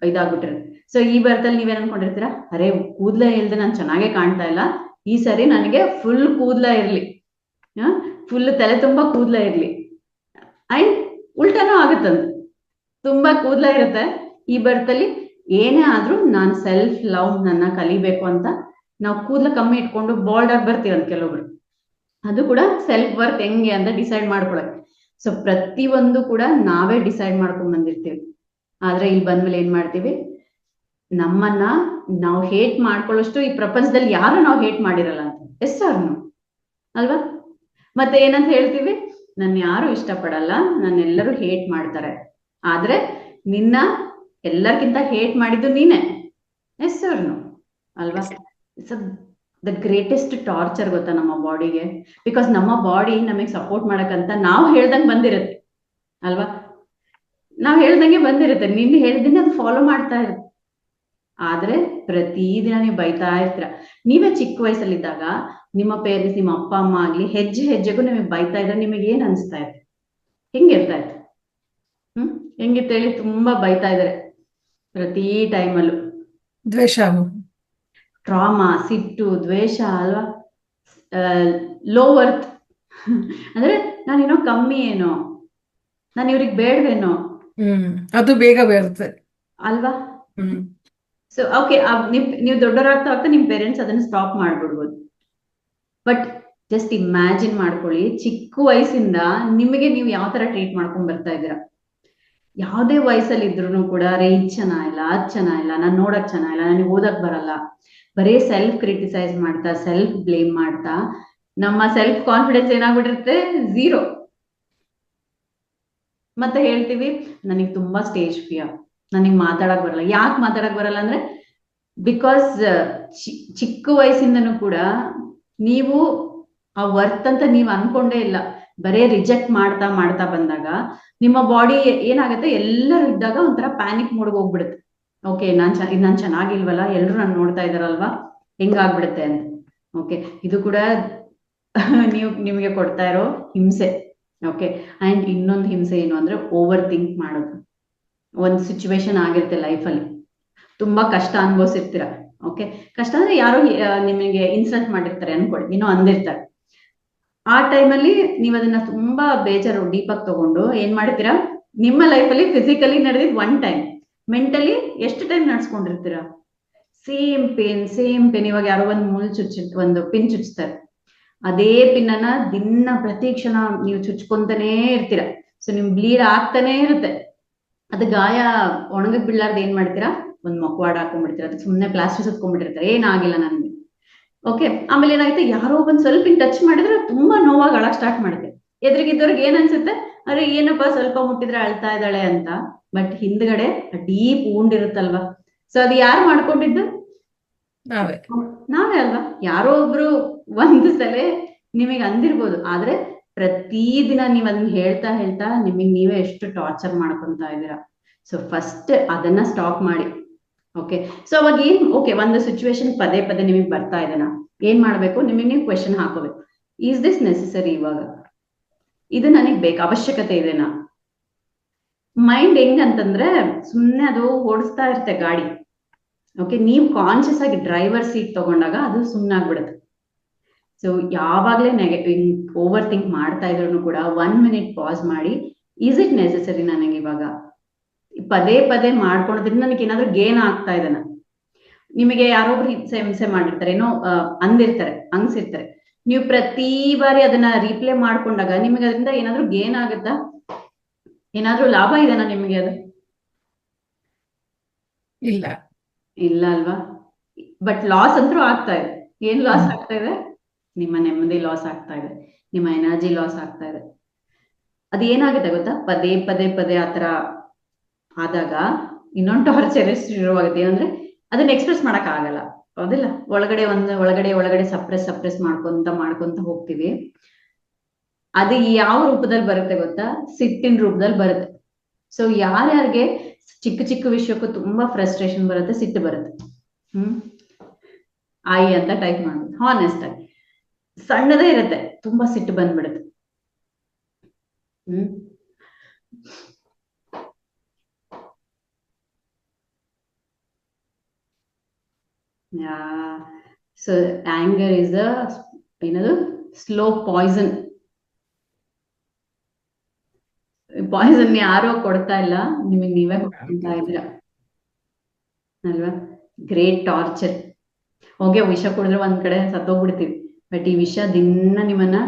ಇದಾಗ್ಬಿಟ್ಟಿರುತ್ತೆ. ಸೊ ಈ ಬರ್ತಲ್ಲಿ ನೀವೇನ್ ಅನ್ಕೊಂಡಿರ್ತೀರಾ? ಅರೆ, ಕೂದ್ಲ ಇಲ್ದೆ ನಾನು ಚೆನ್ನಾಗೇ ಕಾಣ್ತಾ ಇಲ್ಲ. ಈ ಸರಿ ನನಗೆ ಫುಲ್ ಕೂದ್ಲ ಇರ್ಲಿ. ಫುಲ್ ತಲೆ ತುಂಬಾ ಕೂದ್ಲ ಇರ್ಲಿ. ಅಂಡ್ ಉಲ್ಟಾನೂ ಆಗುತ್ತಂತ. ತುಂಬಾ ಕೂದ್ಲ ಇರುತ್ತೆ. ಈ ಬರ್ತಲ್ಲಿ ಏನೇ ಆದ್ರೂ ನಾನ್ ಸೆಲ್ಫ್ ಲವ್ ನನ್ನ ಕಲಿಬೇಕು ಅಂತ ನಾವು ಕೂದ್ಲ ಕಮ್ಮಿ ಇಟ್ಕೊಂಡು ಬಾಲ್ಡ್ ಆಗಿ ಬರ್ತೀವಂತ ಕೆಲವೊಬ್ರು. ಅದು ಕೂಡ ಸೆಲ್ಫ್ ವರ್ತ್ ಹೆಂಗೆ ಅಂತ ಡಿಸೈಡ್ ಮಾಡ್ಕೊಳಕ್ಕೆ. ಸೊ ಪ್ರತಿಯೊಂದು ಕೂಡ ನಾವೇ ಡಿಸೈಡ್ ಮಾಡ್ಕೊಂಡ್ ಬಂದಿರ್ತೀವಿ. ಆದ್ರೆ ಇಲ್ಲಿ ಬಂದ್ಮೇಲೆ ಏನ್ ಮಾಡ್ತೀವಿ? ನಮ್ಮನ್ನ ನಾವು ಹೇಟ್ ಮಾಡ್ಕೊಳ್ಳೋಷ್ಟು ಈ ಪ್ರಪಂಚದಲ್ಲಿ ಯಾರು ನಾವು ಹೇಟ್ ಮಾಡಿರಲ್ಲ ಅಂತ. ಎಸ್ ಸರ್ ಅಲ್ವಾ? ಮತ್ತೆ ಏನಂತ ಹೇಳ್ತೀವಿ? ನನ್ನ ಯಾರು ಇಷ್ಟಪಡಲ್ಲ, ನನ್ನೆಲ್ಲರೂ ಹೇಟ್ ಮಾಡ್ತಾರೆ. ಆದ್ರೆ ನಿನ್ನ ಎಲ್ಲರಿಗಿಂತ ಹೇಟ್ ಮಾಡಿದ್ದು ನೀನೆ. ಎಸ್ ಅಲ್ವಾ? ಇಟ್ಸ್ ದ ಗ್ರೇಟೆಸ್ಟ್ ಟಾರ್ಚರ್ ಗೊತ್ತಾ ನಮ್ಮ ಬಾಡಿಗೆ? ಬಿಕಾಸ್ ನಮ್ಮ ಬಾಡಿ ನಮಗೆ ಸಪೋರ್ಟ್ ಮಾಡಕ್ಕಂತ ನಾವು ಹೇಳ್ದಂಗ್ ಬಂದಿರುತ್ತೆ. ಅಲ್ವಾ? ನಾವು ಹೇಳ್ದಂಗೆ ಬಂದಿರುತ್ತೆ. ನಿನ್ನ ಹೇಳ್ದಿನ ಅದು ಫಾಲೋ ಮಾಡ್ತಾ ಇರುತ್ತೆ. ಆದ್ರೆ ಪ್ರತಿದಿನ ನೀವು ಬೈತಾ ಇರ್ತೀರ. ನೀವೇ ಚಿಕ್ಕ ವಯಸ್ಸಲ್ಲಿದ್ದಾಗ ನಿಮ್ಮ ಪೇರೆಂಟ್ಸ್ ನಿಮ್ಮ ಅಪ್ಪ ಅಮ್ಮ ಆಗ್ಲಿ ಹೆಜ್ಜೆ ಹೆಜ್ಜೆಗೂ ನಿಮಗೆ ಬೈತಾ ಇದ್ರೆ ನಿಮಗೆ ಏನ್ ಅನ್ಸ್ತಾ ಇತ್ತು? ಹೆಂಗಿರ್ತಾ ಇತ್ತು? ಹ್ಮ್? ಹೆಂಗಿತ್ತು ಹೇಳಿ? ತುಂಬಾ ಬೈತಾ ಇದಾರೆ ಪ್ರತಿ ಟೈಮಲ್ಲೂ ದ್ವೇಷ. ಟ್ರಾಮಾ ಸಿಟ್ಟು ದ್ವೇಷ ಅಲ್ವಾ? ಲೋ ವರ್ತ್ ಅಂದ್ರೆ ನಾನೇನೋ ಕಮ್ಮಿ ಏನೋ ನಾನು ಇವ್ರಿಗೆ ಬೇಡವೇನೋ. ಹ್ಮ್. ಅದು ಬೇಗ ಬರುತ್ತೆ. ಅಲ್ವಾ? ಹ್ಮ್. ಸೊ ಓಕೆ ನೀವು ದೊಡ್ಡವರಾಗ್ತಾ ಆಗ್ತಾ ನಿಮ್ ಪೇರೆಂಟ್ಸ್ ಅದನ್ನ ಸ್ಟಾಪ್ ಮಾಡ್ಬಿಡ್ಬೋದು. ಬಟ್ ಜಸ್ಟ್ ಇಮ್ಯಾಜಿನ್ ಮಾಡ್ಕೊಳ್ಳಿ, ಚಿಕ್ಕ ವಯಸ್ಸಿಂದ ನಿಮಗೆ ನೀವು ಯಾವ ತರ ಟ್ರೀಟ್ ಮಾಡ್ಕೊಂಡ್ ಬರ್ತಾ ಇದ್ದೀರಾ? ಯಾವುದೇ ವಯಸ್ಸಲ್ಲಿ ಇದ್ರು ಕೂಡ ರೇ ಇದು ಚೆನ್ನಾಗಿಲ್ಲ, ಅದ್ ಚೆನ್ನಾಗಿಲ್ಲ, ನಾನು ನೋಡಕ್ ಚೆನ್ನಾಗಿಲ್ಲ, ನನಗೆ ಓದಕ್ ಬರಲ್ಲ. ಬರೀ ಸೆಲ್ಫ್ ಕ್ರಿಟಿಸೈಸ್ ಮಾಡ್ತಾ ಸೆಲ್ಫ್ ಬ್ಲೇಮ್ ಮಾಡ್ತಾ, ನಮ್ಮ ಸೆಲ್ಫ್ ಕಾನ್ಫಿಡೆನ್ಸ್ ಏನಾಗ್ಬಿಟ್ಟಿರುತ್ತೆ? ಝೀರೋ ಮತ್ತೆ ಹೇಳ್ತೀವಿ, ನನಗೆ ತುಂಬಾ ಸ್ಟೇಜ್ ಫಿಯರ್ ನನಗೆ ಮಾತಾಡಕ್ ಬರಲ್ಲ. ಯಾಕೆ ಮಾತಾಡಕ್ ಬರಲ್ಲ ಅಂದ್ರೆ ಬಿಕಾಸ್ ಚಿಕ್ಕ ವಯಸ್ಸಿಂದನೂ ಕೂಡ ನೀವು ಆ ವರ್ತ್ ಅಂತ ನೀವು ಅನ್ಕೊಂಡೇ ಇಲ್ಲ. ಬರೇ ರಿಜೆಕ್ಟ್ ಮಾಡ್ತಾ ಮಾಡ್ತಾ ಬಂದಾಗ ನಿಮ್ಮ ಬಾಡಿ ಏನಾಗುತ್ತೆ? ಎಲ್ಲರೂ ಇದ್ದಾಗ ಒಂಥರ ಪ್ಯಾನಿಕ್ ಮೋಡ್ಗೆ ಹೋಗ್ಬಿಡುತ್ತೆ. ಓಕೆ ನಾನ್ ಚ ನಾನ್ ಚೆನ್ನಾಗಿಲ್ವಲ್ಲ? ಎಲ್ಲರೂ ನಾನು ನೋಡ್ತಾ ಇದಾರಲ್ವಾ? ಹೆಂಗಾಗ್ಬಿಡುತ್ತೆ ಅಂತ. ಓಕೆ ಇದು ಕೂಡ [LAUGHS] ನೀವು, ನಿಮಗೆ ಕೊಡ್ತಾ ಇರೋ ಹಿಂಸೆ. ಓಕೆ ಅಂಡ್ ಇನ್ನೊಂದು ಹಿಂಸೆ ಏನು ಅಂದ್ರೆ ಓವರ್ ಥಿಂಕ್ ಮಾಡೋದು. ಒಂದು ಸಿಚುವೇಶನ್ ಆಗಿರುತ್ತೆ ಲೈಫಲ್ಲಿ ತುಂಬಾ ಕಷ್ಟ ಅನುಭವಿಸಿರ್ತೀರ. ಓಕೆ ಕಷ್ಟ ಅಂದ್ರೆ ಯಾರೋ ನಿಮಗೆ ಇನ್ಸಲ್ಟ್ ಮಾಡಿರ್ತಾರೆ ಅನ್ಕೊಳ್ಳಿ ಏನೋ ಅಂದಿರ್ತಾರೆ. ಆ ಟೈಮಲ್ಲಿ ನೀವು ಅದನ್ನ ತುಂಬಾ ಬೇಜಾರು ಡೀಪಾಗಿ ತಗೊಂಡು ಏನ್ ಮಾಡ್ತೀರಾ ನಿಮ್ಮ ಲೈಫಲ್ಲಿ ಫಿಸಿಕಲಿ ನಡೆದಿದ್ ಒನ್ ಟೈಮ್ ಮೆಂಟಲಿ ಎಷ್ಟು ಟೈಮ್ ನಡ್ಸ್ಕೊಂಡಿರ್ತೀರಾ? ಸೇಮ್ ಪೇನ್ ಸೇಮ್ ಪೇನ್ ಇವಾಗ ಯಾರೋ ಒಂದು ಮುಲ್ ಚುಚ್ಚಿ, ಒಂದು ಪಿನ್ ಚುಚ್ತಾರೆ. ಅದೇ ಪಿನ್ ಅನ್ನ ದಿನ ಪ್ರತಿ ಕ್ಷಣ ನೀವು ಚುಚ್ಕೊಂತಾನೇ ಇರ್ತೀರ. ಸೊ ನಿಮ್ ಬ್ಲೀಡ್ ಆಗ್ತಾನೆ ಇರುತ್ತೆ. ಅದು ಗಾಯ ಒಣಗಕ್ ಬಿಡ್ಲಾರ್ದ ಏನ್ ಮಾಡ್ತೀರಾ? ಒಂದ್ ಮಕ್ವಾಡ ಹಾಕೊಂಡ್ಬಿಡ್ತೀರಾ ಅದಕ್ಕೆ ಸುಮ್ನೆ ಪ್ಲಾಸ್ಟಿಕ್ ಸುತ್ಕೊಂಡ್ಬಿಟ್ಟಿರ್ತಾರೆ ಏನಾಗಿಲ್ಲ ನನ್ಗೆ. ಓಕೆ ಆಮೇಲೆ ಏನಾಯ್ತು ಯಾರೋ ಒಂದ್ ಸ್ವಲ್ಪ ಹಿಂಗ್ ಟಚ್ ಮಾಡಿದ್ರೆ ತುಂಬಾ ನೋವಾಗಿ ಅಳಕ್ ಸ್ಟಾರ್ಟ್ ಮಾಡಿದೆ. ಎದುರಿಗಿದ್ದವ್ರಿಗೆ ಏನ್ ಅನ್ಸುತ್ತೆ? ಅರೆ ಏನಪ್ಪ ಸ್ವಲ್ಪ ಮುಟ್ಟಿದ್ರೆ ಅಳ್ತಾ ಇದ್ದಾಳೆ ಅಂತ. ಬಟ್ ಹಿಂದ್ಗಡೆ ಡೀಪ್ ಊಂಡ್ ಇರುತ್ತಲ್ವಾ? ಸೊ ಅದು ಯಾರು ಮಾಡ್ಕೊಂಡಿದ್ದು? ನಾವೇ. ನಾವೇ ಅಲ್ವಾ? ಯಾರೋ ಒಬ್ರು ಒಂದು ಸಲ ನಿಮಗೆ ಅಂದಿರ್ಬೋದು. ಆದ್ರೆ ಪ್ರತಿದಿನ ನೀವ್ ಅದನ್ನ ಹೇಳ್ತಾ ಹೇಳ್ತಾ ನಿಮಗೆ ನೀವೇ ಎಷ್ಟು ಟಾರ್ಚರ್ ಮಾಡ್ಕೊಂತ ಇದ್ದೀರಾ. ಸೊ ಫಸ್ಟ್ ಅದನ್ನ ಸ್ಟಾಪ್ ಮಾಡಿ. ಓಕೆ ಸೊ ಅವಾಗ ಏನ್ ಓಕೆ ಒಂದು ಸಿಚುವೇಶನ್ ಪದೇ ಪದೇ ನಿಮಗ್ ಬರ್ತಾ ಇದೆನಾ ಏನ್ ಮಾಡ್ಬೇಕು? ನಿಮಗೆ ನೀವು ಕ್ವೆಶನ್ ಹಾಕೋಬೇಕು. ಈಸ್ ದಿಸ್ ನೆಸೆಸರಿ ಇವಾಗ? ಇದು ನನಗೆ ಬೇಕು, ಅವಶ್ಯಕತೆ ಇದೆನಾ ಮೈಂಡ್ ಹೆಂಗಂತಂದ್ರೆ ಸುಮ್ನೆ ಅದು ಓಡಿಸ್ತಾ ಇರುತ್ತೆ ಗಾಡಿ. ಓಕೆ ನೀವು ಕಾನ್ಶಿಯಸ್ ಆಗಿ ಡ್ರೈವರ್ ಸೀಟ್ ತಗೊಂಡಾಗ ಅದು ಸುಮ್ಮನಾಗ್ಬಿಡುತ್ತೆ ಸೊ ಯಾವಾಗ್ಲೇ ನೆಗೆಟಿವ್ ಓವರ್ ಥಿಂಕ್ ಮಾಡ್ತಾ ಇದ್ರು ಕೂಡ ಒನ್ ಮಿನಿಟ್ ಪಾಸ್ ಮಾಡಿ ಈಸ್ ಇಟ್ ನೆಸೆಸರಿ ನನಗೆ ಇವಾಗ? ಪದೇ ಪದೇ ಮಾಡ್ಕೊಳೋದ್ರಿಂದ ನನಗೆ ಏನಾದ್ರೂ ಗೇನ್ ಆಗ್ತಾ ಇದೆನಾ ನಿಮಗೆ ಯಾರೊಬ್ರು ಹಿಂಸೆ ಹಿಂಸೆ ಮಾಡಿರ್ತಾರೆ ಏನೋ ಅಂದಿರ್ತಾರೆ ಹಂಗ್ಸಿರ್ತಾರೆ. ನೀವು ಪ್ರತಿ ಬಾರಿ ಅದನ್ನ ರೀಪ್ಲೇ ಮಾಡ್ಕೊಂಡಾಗ ನಿಮಗೆ ಅದರಿಂದ ಏನಾದ್ರೂ ಗೇನ್ ಆಗುತ್ತಾ? ಏನಾದ್ರೂ ಲಾಭ ಇದೆನಾ ನಿಮಗೆ ಅದು? ಇಲ್ಲ. ಇಲ್ಲ ಅಲ್ವಾ? ಬಟ್ ಲಾಸ್ ಅಂತೂ ಆಗ್ತಾ ಇದೆ. ಏನ್ ಲಾಸ್ ಆಗ್ತಾ ಇದೆ? ನಿಮ್ಮ ನೆಮ್ಮದಿ ಲಾಸ್ ಆಗ್ತಾ ಇದೆ, ನಿಮ್ಮ ಎನರ್ಜಿ ಲಾಸ್ ಆಗ್ತಾ ಇದೆ. ಅದು ಏನಾಗುತ್ತೆ ಗೊತ್ತಾ? ಪದೇ ಪದೇ ಪದೇ ಆತರ ಆದಾಗ ಇನ್ನೊಂದು ಟಾರ್ಚರ್ ಶುರುವಾಗುತ್ತೆ. ಏನಂದ್ರೆ ಅದನ್ನ ಎಕ್ಸ್ಪ್ರೆಸ್ ಮಾಡಕ್ ಆಗಲ್ಲ. ಹೌದಿಲ್ಲ? ಒಳಗಡೆ ಒಂದು, ಒಳಗಡೆ ಒಳಗಡೆ ಸಪ್ರೆಸ್ ಸಪ್ರೆಸ್ ಮಾಡ್ಕೊಂತ ಮಾಡ್ಕೊಂತ ಹೋಗ್ತೀವಿ. ಅದು ಯಾವ ರೂಪದಲ್ಲಿ ಬರುತ್ತೆ ಗೊತ್ತಾ? ಸಿಟ್ಟಿನ ರೂಪದಲ್ಲಿ ಬರುತ್ತೆ. ಸೊ ಯಾರ್ಯಾರಿಗೆ ಚಿಕ್ಕ ಚಿಕ್ಕ ವಿಷಯಕ್ಕೂ ತುಂಬಾ ಫ್ರಸ್ಟ್ರೇಷನ್ ಬರುತ್ತೆ, ಸಿಟ್ಟು ಬರುತ್ತೆ. ಹ್ಮ್? ಆಯಿ ಅಂತ ಟೈಪ್ ಮಾಡೋದು ಹಾನೆಸ್ಟ್ ಆಗಿ. ಸಣ್ಣದೇ ಇರುತ್ತೆ, ತುಂಬಾ ಸಿಟ್ಟು ಬಂದ್ಬಿಡುತ್ತೆ. Hmm. So anger is a ಏನದು? ಸ್ಲೋ ಪಾಯ್ಸನ್ ಪಾಯ್ಸನ್ ಯಾರೋ ಕೊಡ್ತಾ ಇಲ್ಲ, ನಿಮಗೆ ನೀವೇ ಕೊಡ್ತಾ ಇದ್ರ ಅಲ್ವಾ? ಗ್ರೇಟ್ ಟಾರ್ಚರ್ ಹೋಗಿ ವಿಷ ಕುಡಿದ್ರೆ ಒಂದ್ ಕಡೆ ಸತ್ತೋಗ್ಬಿಡ್ತೀವಿ. ಬಟ್ ಈ ವಿಷ ದಿನ ನಿಮ್ಮನ್ನ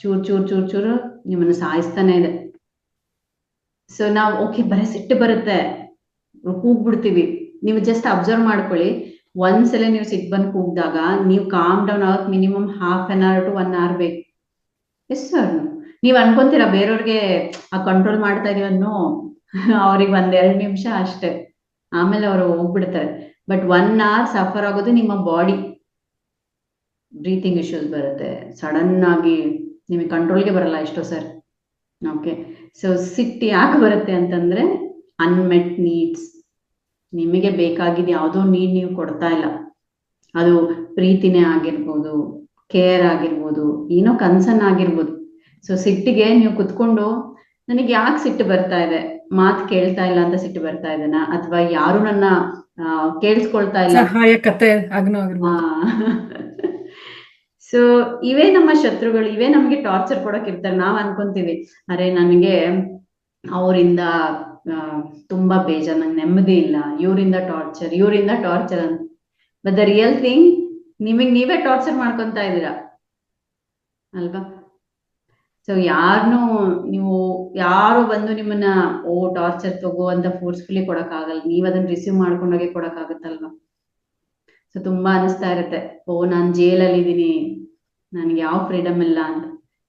ಚೂರ್ ಚೂರ್ ಚೂರ್ ಚೂರು ನಿಮ್ಮನ್ನ ಸಾಯಿಸ್ತಾನೆ ಇದೆ. ಸೊ ನಾವ್ ಓಕೆ ಬರೀ ಸಿಟ್ಟು ಬರುತ್ತೆ. ಕೂಗ್ಬಿಡ್ತೀವಿ. ನೀವು ಜಸ್ಟ್ ಅಬ್ಸರ್ವ್ ಮಾಡ್ಕೊಳ್ಳಿ. ಒಂದ್ಸಲ ನೀವು ಸಿಟ್ ಬಂದು ಕೂಗ್ದಾಗ ನೀವು ಕಾಮ್ ಡೌನ್ ಆಗಕ್ minimum half an hour to one hour ಬೇಕು. ಎಸ್ ಸರ್ ನೀವ್ ಅನ್ಕೊಂತೀರಾ ಬೇರೆಯವ್ರಿಗೆ ಆ ಕಂಟ್ರೋಲ್ ಮಾಡ್ತಾ ಇದೀವನ್ನೋ ಅವ್ರಿಗೆ ಒಂದೆರಡು ನಿಮಿಷ ಅಷ್ಟೇ. ಆಮೇಲೆ ಅವರು ಹೋಗ್ಬಿಡ್ತಾರೆ. ಬಟ್ ಒನ್ ಅವರ್ ಸಫರ್ ಆಗೋದು ನಿಮ್ಮ ಬಾಡಿ ಬ್ರೀತಿಂಗ್ ಇಶ್ಯೂಸ್ ಬರುತ್ತೆ. ಸಡನ್ ಆಗಿ ನಿಮಗೆ ಕಂಟ್ರೋಲ್ಗೆ ಬರಲ್ಲ ಎಷ್ಟೋ ಸರ್. ಓಕೆ ಸೊ ಸಿಟ್ಟಿ ಯಾಕೆ ಬರುತ್ತೆ ಅಂತಂದ್ರೆ ಅನ್ಮೆಟ್ ನೀಡ್ಸ್ ನಿಮಗೆ ಬೇಕಾಗಿದ್ದು ಯಾವುದೋ ನೀಡ್ ನೀವು ಕೊಡ್ತಾ ಇಲ್ಲ. ಅದು ಪ್ರೀತಿನೇ ಆಗಿರ್ಬೋದು ಕೇರ್ ಆಗಿರ್ಬೋದು ಏನೋ ಕನ್ಸರ್ನ್ ಆಗಿರ್ಬೋದು. ಸೊ ಸಿಟ್ಟಿಗೆ ನೀವು ಕುತ್ಕೊಂಡು ನನಗೆ ಯಾಕೆ ಸಿಟ್ಟು ಬರ್ತಾ ಇದೆ? ಮಾತು ಕೇಳ್ತಾ ಇಲ್ಲ ಅಂತ ಸಿಟ್ಟು ಬರ್ತಾ ಇದೆನಾ ಅಥವಾ ಯಾರು ನನ್ನ ಕೇಳಿಸ್ಕೊಳ್ತಾ ಇಲ್ಲ? ಸೊ ಇವೇ ನಮ್ಮ ಶತ್ರುಗಳು, ಇವೇ ನಮ್ಗೆ ಟಾರ್ಚರ್ ಕೊಡಕ್ ಇರ್ತಾರೆ. ನಾವ್ ಅನ್ಕೊಂತೀವಿ, ಅರೆ, ನನಗೆ ಅವರಿಂದ ತುಂಬಾ ಬೇಜಾರ್, ನಂಗೆ ನೆಮ್ಮದಿ ಇಲ್ಲ. ಇವರಿಂದ ಟಾರ್ಚರ್ ಇವರಿಂದ ಟಾರ್ಚರ್ ಅಂತ. ಬಟ್ ದ ರಿಯಲ್ ಥಿಂಗ್ ನಿಮಗ್ ನೀವೇ ಟಾರ್ಚರ್ ಮಾಡ್ಕೊಂತ ಇದ್ದೀರಾ? ಅಲ್ವಾ? ಸೊ ಯಾರನ್ನು ನೀವು, ಯಾರು ಬಂದು ನಿಮ್ಮನ್ನ, ಓ ಟಾರ್ಚರ್ ತಗೋ, ಅಂತ ಫೋರ್ಸ್ಫುಲಿ ಕೊಡಕ್ ಆಗಲ್ಲ ನೀವ್ ಅದನ್ನ ರಿಸೀವ್ ಮಾಡ್ಕೊಂಡೋಗಿ ಕೊಡಕ್ ಆಗುತ್ತಲ್ವಾ ಸೊ ತುಂಬಾ ಅನಿಸ್ತಾ ಇರುತ್ತೆ. ಓ, ನಾನ್ ಜೈಲಲ್ಲಿ ಇದ್ದೀನಿ ನನ್ಗೆ ಯಾವ ಫ್ರೀಡಮ್ ಇಲ್ಲ ಅಂತ.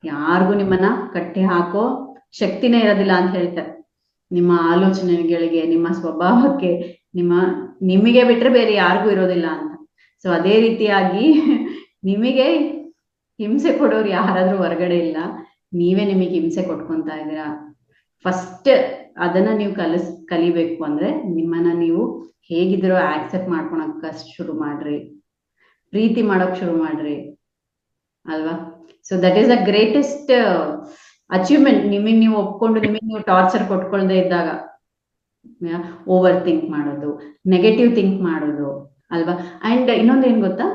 ಯಾರಿಗೂ ನಿಮ್ಮನ್ನ ಕಟ್ಟಿ ಹಾಕೋ ಶಕ್ತಿನೇ ಇರೋದಿಲ್ಲ ಅಂತ ಹೇಳ್ತಾರೆ. ನಿಮ್ಮ ಆಲೋಚನೆಗಳಿಗೆ, ನಿಮ್ಮ ಸ್ವಭಾವಕ್ಕೆ, ನಿಮ್ಮ, ನಿಮಗೆ ಬಿಟ್ರೆ ಬೇರೆ ಯಾರಿಗೂ ಇರೋದಿಲ್ಲ ಅಂತ. ಸೊ ಅದೇ ರೀತಿಯಾಗಿ ನಿಮಗೆ ಹಿಂಸೆ ಕೊಡೋರು ಯಾರಾದ್ರೂ ಹೊರಗಡೆ ಇಲ್ಲ. ನೀವೇ ನಿಮಗೆ ಹಿಂಸೆ ಕೊಟ್ಕೊಂತಾ ಇದ್ದೀರಾ? ಫಸ್ಟ್ ಅದನ್ನ ನೀವು ಕಲಿಸ್, ಕಲಿಬೇಕು ಅಂದ್ರೆ ನಿಮ್ಮನ್ನ ನೀವು ಹೇಗಿದ್ರೋ ಆಕ್ಸೆಪ್ಟ್ ಮಾಡ್ಕೊಳಕ್ ಶುರು ಮಾಡ್ರಿ. ಪ್ರೀತಿ ಮಾಡೋಕ್ ಶುರು ಮಾಡ್ರಿ. ಅಲ್ವಾ? So that is the greatest achievement ನಿಮಗ್ ನೀವು ಒಪ್ಕೊಂಡು, ನಿಮಗ್ ನೀವು ಟಾರ್ಚರ್ ಕೊಟ್ಕೊಳ್ದೆ ಇದ್ದಾಗ ಓವರ್ ಥಿಂಕ್ ಮಾಡೋದು ನೆಗೆಟಿವ್ ಥಿಂಕ್ ಮಾಡೋದು, ಅಲ್ವಾ? ಅಂಡ್ ಇನ್ನೊಂದ್ ಏನ್ ಗೊತ್ತಾ?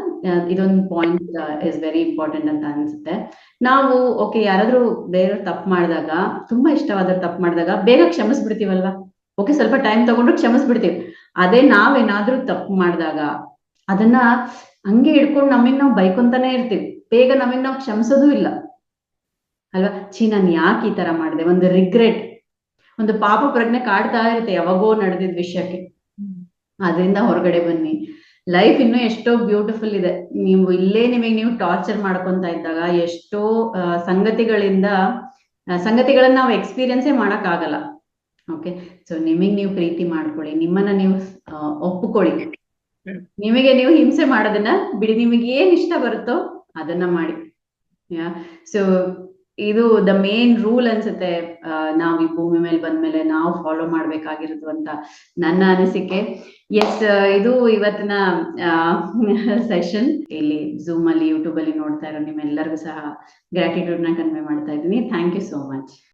ಇದೊಂದು ಪಾಯಿಂಟ್ ಇಸ್ ವೆರಿ ಇಂಪಾರ್ಟೆಂಟ್ ಅಂತ ಅನ್ಸುತ್ತೆ. ನಾವು ಓಕೆ ಯಾರಾದ್ರೂ ಬೇರೆ ತಪ್ಪು ಮಾಡಿದಾಗ ತುಂಬಾ ಇಷ್ಟವಾದ ತಪ್ಪು ಮಾಡಿದಾಗ ಬೇಗ ಕ್ಷಮಿಸ್ಬಿಡ್ತೀವಲ್ವಾ? ಓಕೆ ಸ್ವಲ್ಪ ಟೈಮ್ ತಗೊಂಡು ಕ್ಷಮಿಸ್ಬಿಡ್ತೀವಿ. ಅದೇ ನಾವೇನಾದ್ರೂ ತಪ್ಪು ಮಾಡಿದಾಗ ಅದನ್ನ ಹಂಗೆ ಹಿಡ್ಕೊಂಡು ನಮಗ್ ನಾವು ಬೈಕೊಂತಾನೆ ಇರ್ತೀವಿ. ಬೇಗ ನಮಗ್ ನಾವು ಕ್ಷಮಿಸೋದು ಇಲ್ಲ. ಅಲ್ವಾ? ಚೀ ನಾನು ಯಾಕೆ ಈ ತರ ಮಾಡಿದೆ? ಒಂದು ರಿಗ್ರೆಟ್ ಒಂದು ಪಾಪ ಪ್ರಜ್ಞೆ ಕಾಡ್ತಾ ಇರುತ್ತೆ. ಯಾವಾಗೋ ನಡೆದಿದ್ ವಿಷಯಕ್ಕೆ. ಅದರಿಂದ ಹೊರಗಡೆ ಬನ್ನಿ. ಲೈಫ್ ಇನ್ನು ಎಷ್ಟೋ ಬ್ಯೂಟಿಫುಲ್ ಇದೆ. ನೀವು ಇಲ್ಲೇ ನಿಮಗೆ ನೀವು ಟಾರ್ಚರ್ ಮಾಡ್ಕೊಂತ ಇದ್ದಾಗ ಎಷ್ಟೋ ಸಂಗತಿಗಳಿಂದ ಸಂಗತಿಗಳನ್ನ ನಾವು ಎಕ್ಸ್ಪೀರಿಯನ್ಸೇ ಮಾಡಕ್ ಆಗಲ್ಲ ಓಕೆ ಸೊ ನಿಮಗ್ ನೀವು ಪ್ರೀತಿ ಮಾಡ್ಕೊಳ್ಳಿ. ನಿಮ್ಮನ್ನ ನೀವು ಒಪ್ಪಿಕೊಳ್ಳಿ ನಿಮಗೆ ನೀವು ಹಿಂಸೆ ಮಾಡೋದನ್ನ ಬಿಡಿ. ನಿಮಗೆ ಏನ್ ಇಷ್ಟ ಬರುತ್ತೋ ಅದನ್ನ ಮಾಡಿ. ಯಾ? ಸೊ ಇದು ದ ಮೇನ್ ರೂಲ್ ಅನ್ಸುತ್ತೆ. ನಾವ್ ಈ ಭೂಮಿ ಮೇಲೆ ಬಂದ್ಮೇಲೆ ನಾವು ಫಾಲೋ ಮಾಡ್ಬೇಕಾಗಿರೋದು ಅಂತ ನನ್ನ ಅನಿಸಿಕೆ. ಎಸ್ ಇದು ಇವತ್ತಿನ ಸೆಷನ್ ಇಲ್ಲಿ ಝೂಮ್ ಅಲ್ಲಿ ಯೂಟ್ಯೂಬ್ ಅಲ್ಲಿ ನೋಡ್ತಾ ಇರೋ ನಿಮ್ಮೆಲ್ಲರಿಗೂ ಸಹ ಗ್ರಾಟಿಟ್ಯೂಡ್ನ ಕನ್ವೆ ಮಾಡ್ತಾ ಇದ್ದೀನಿ. Thank you so much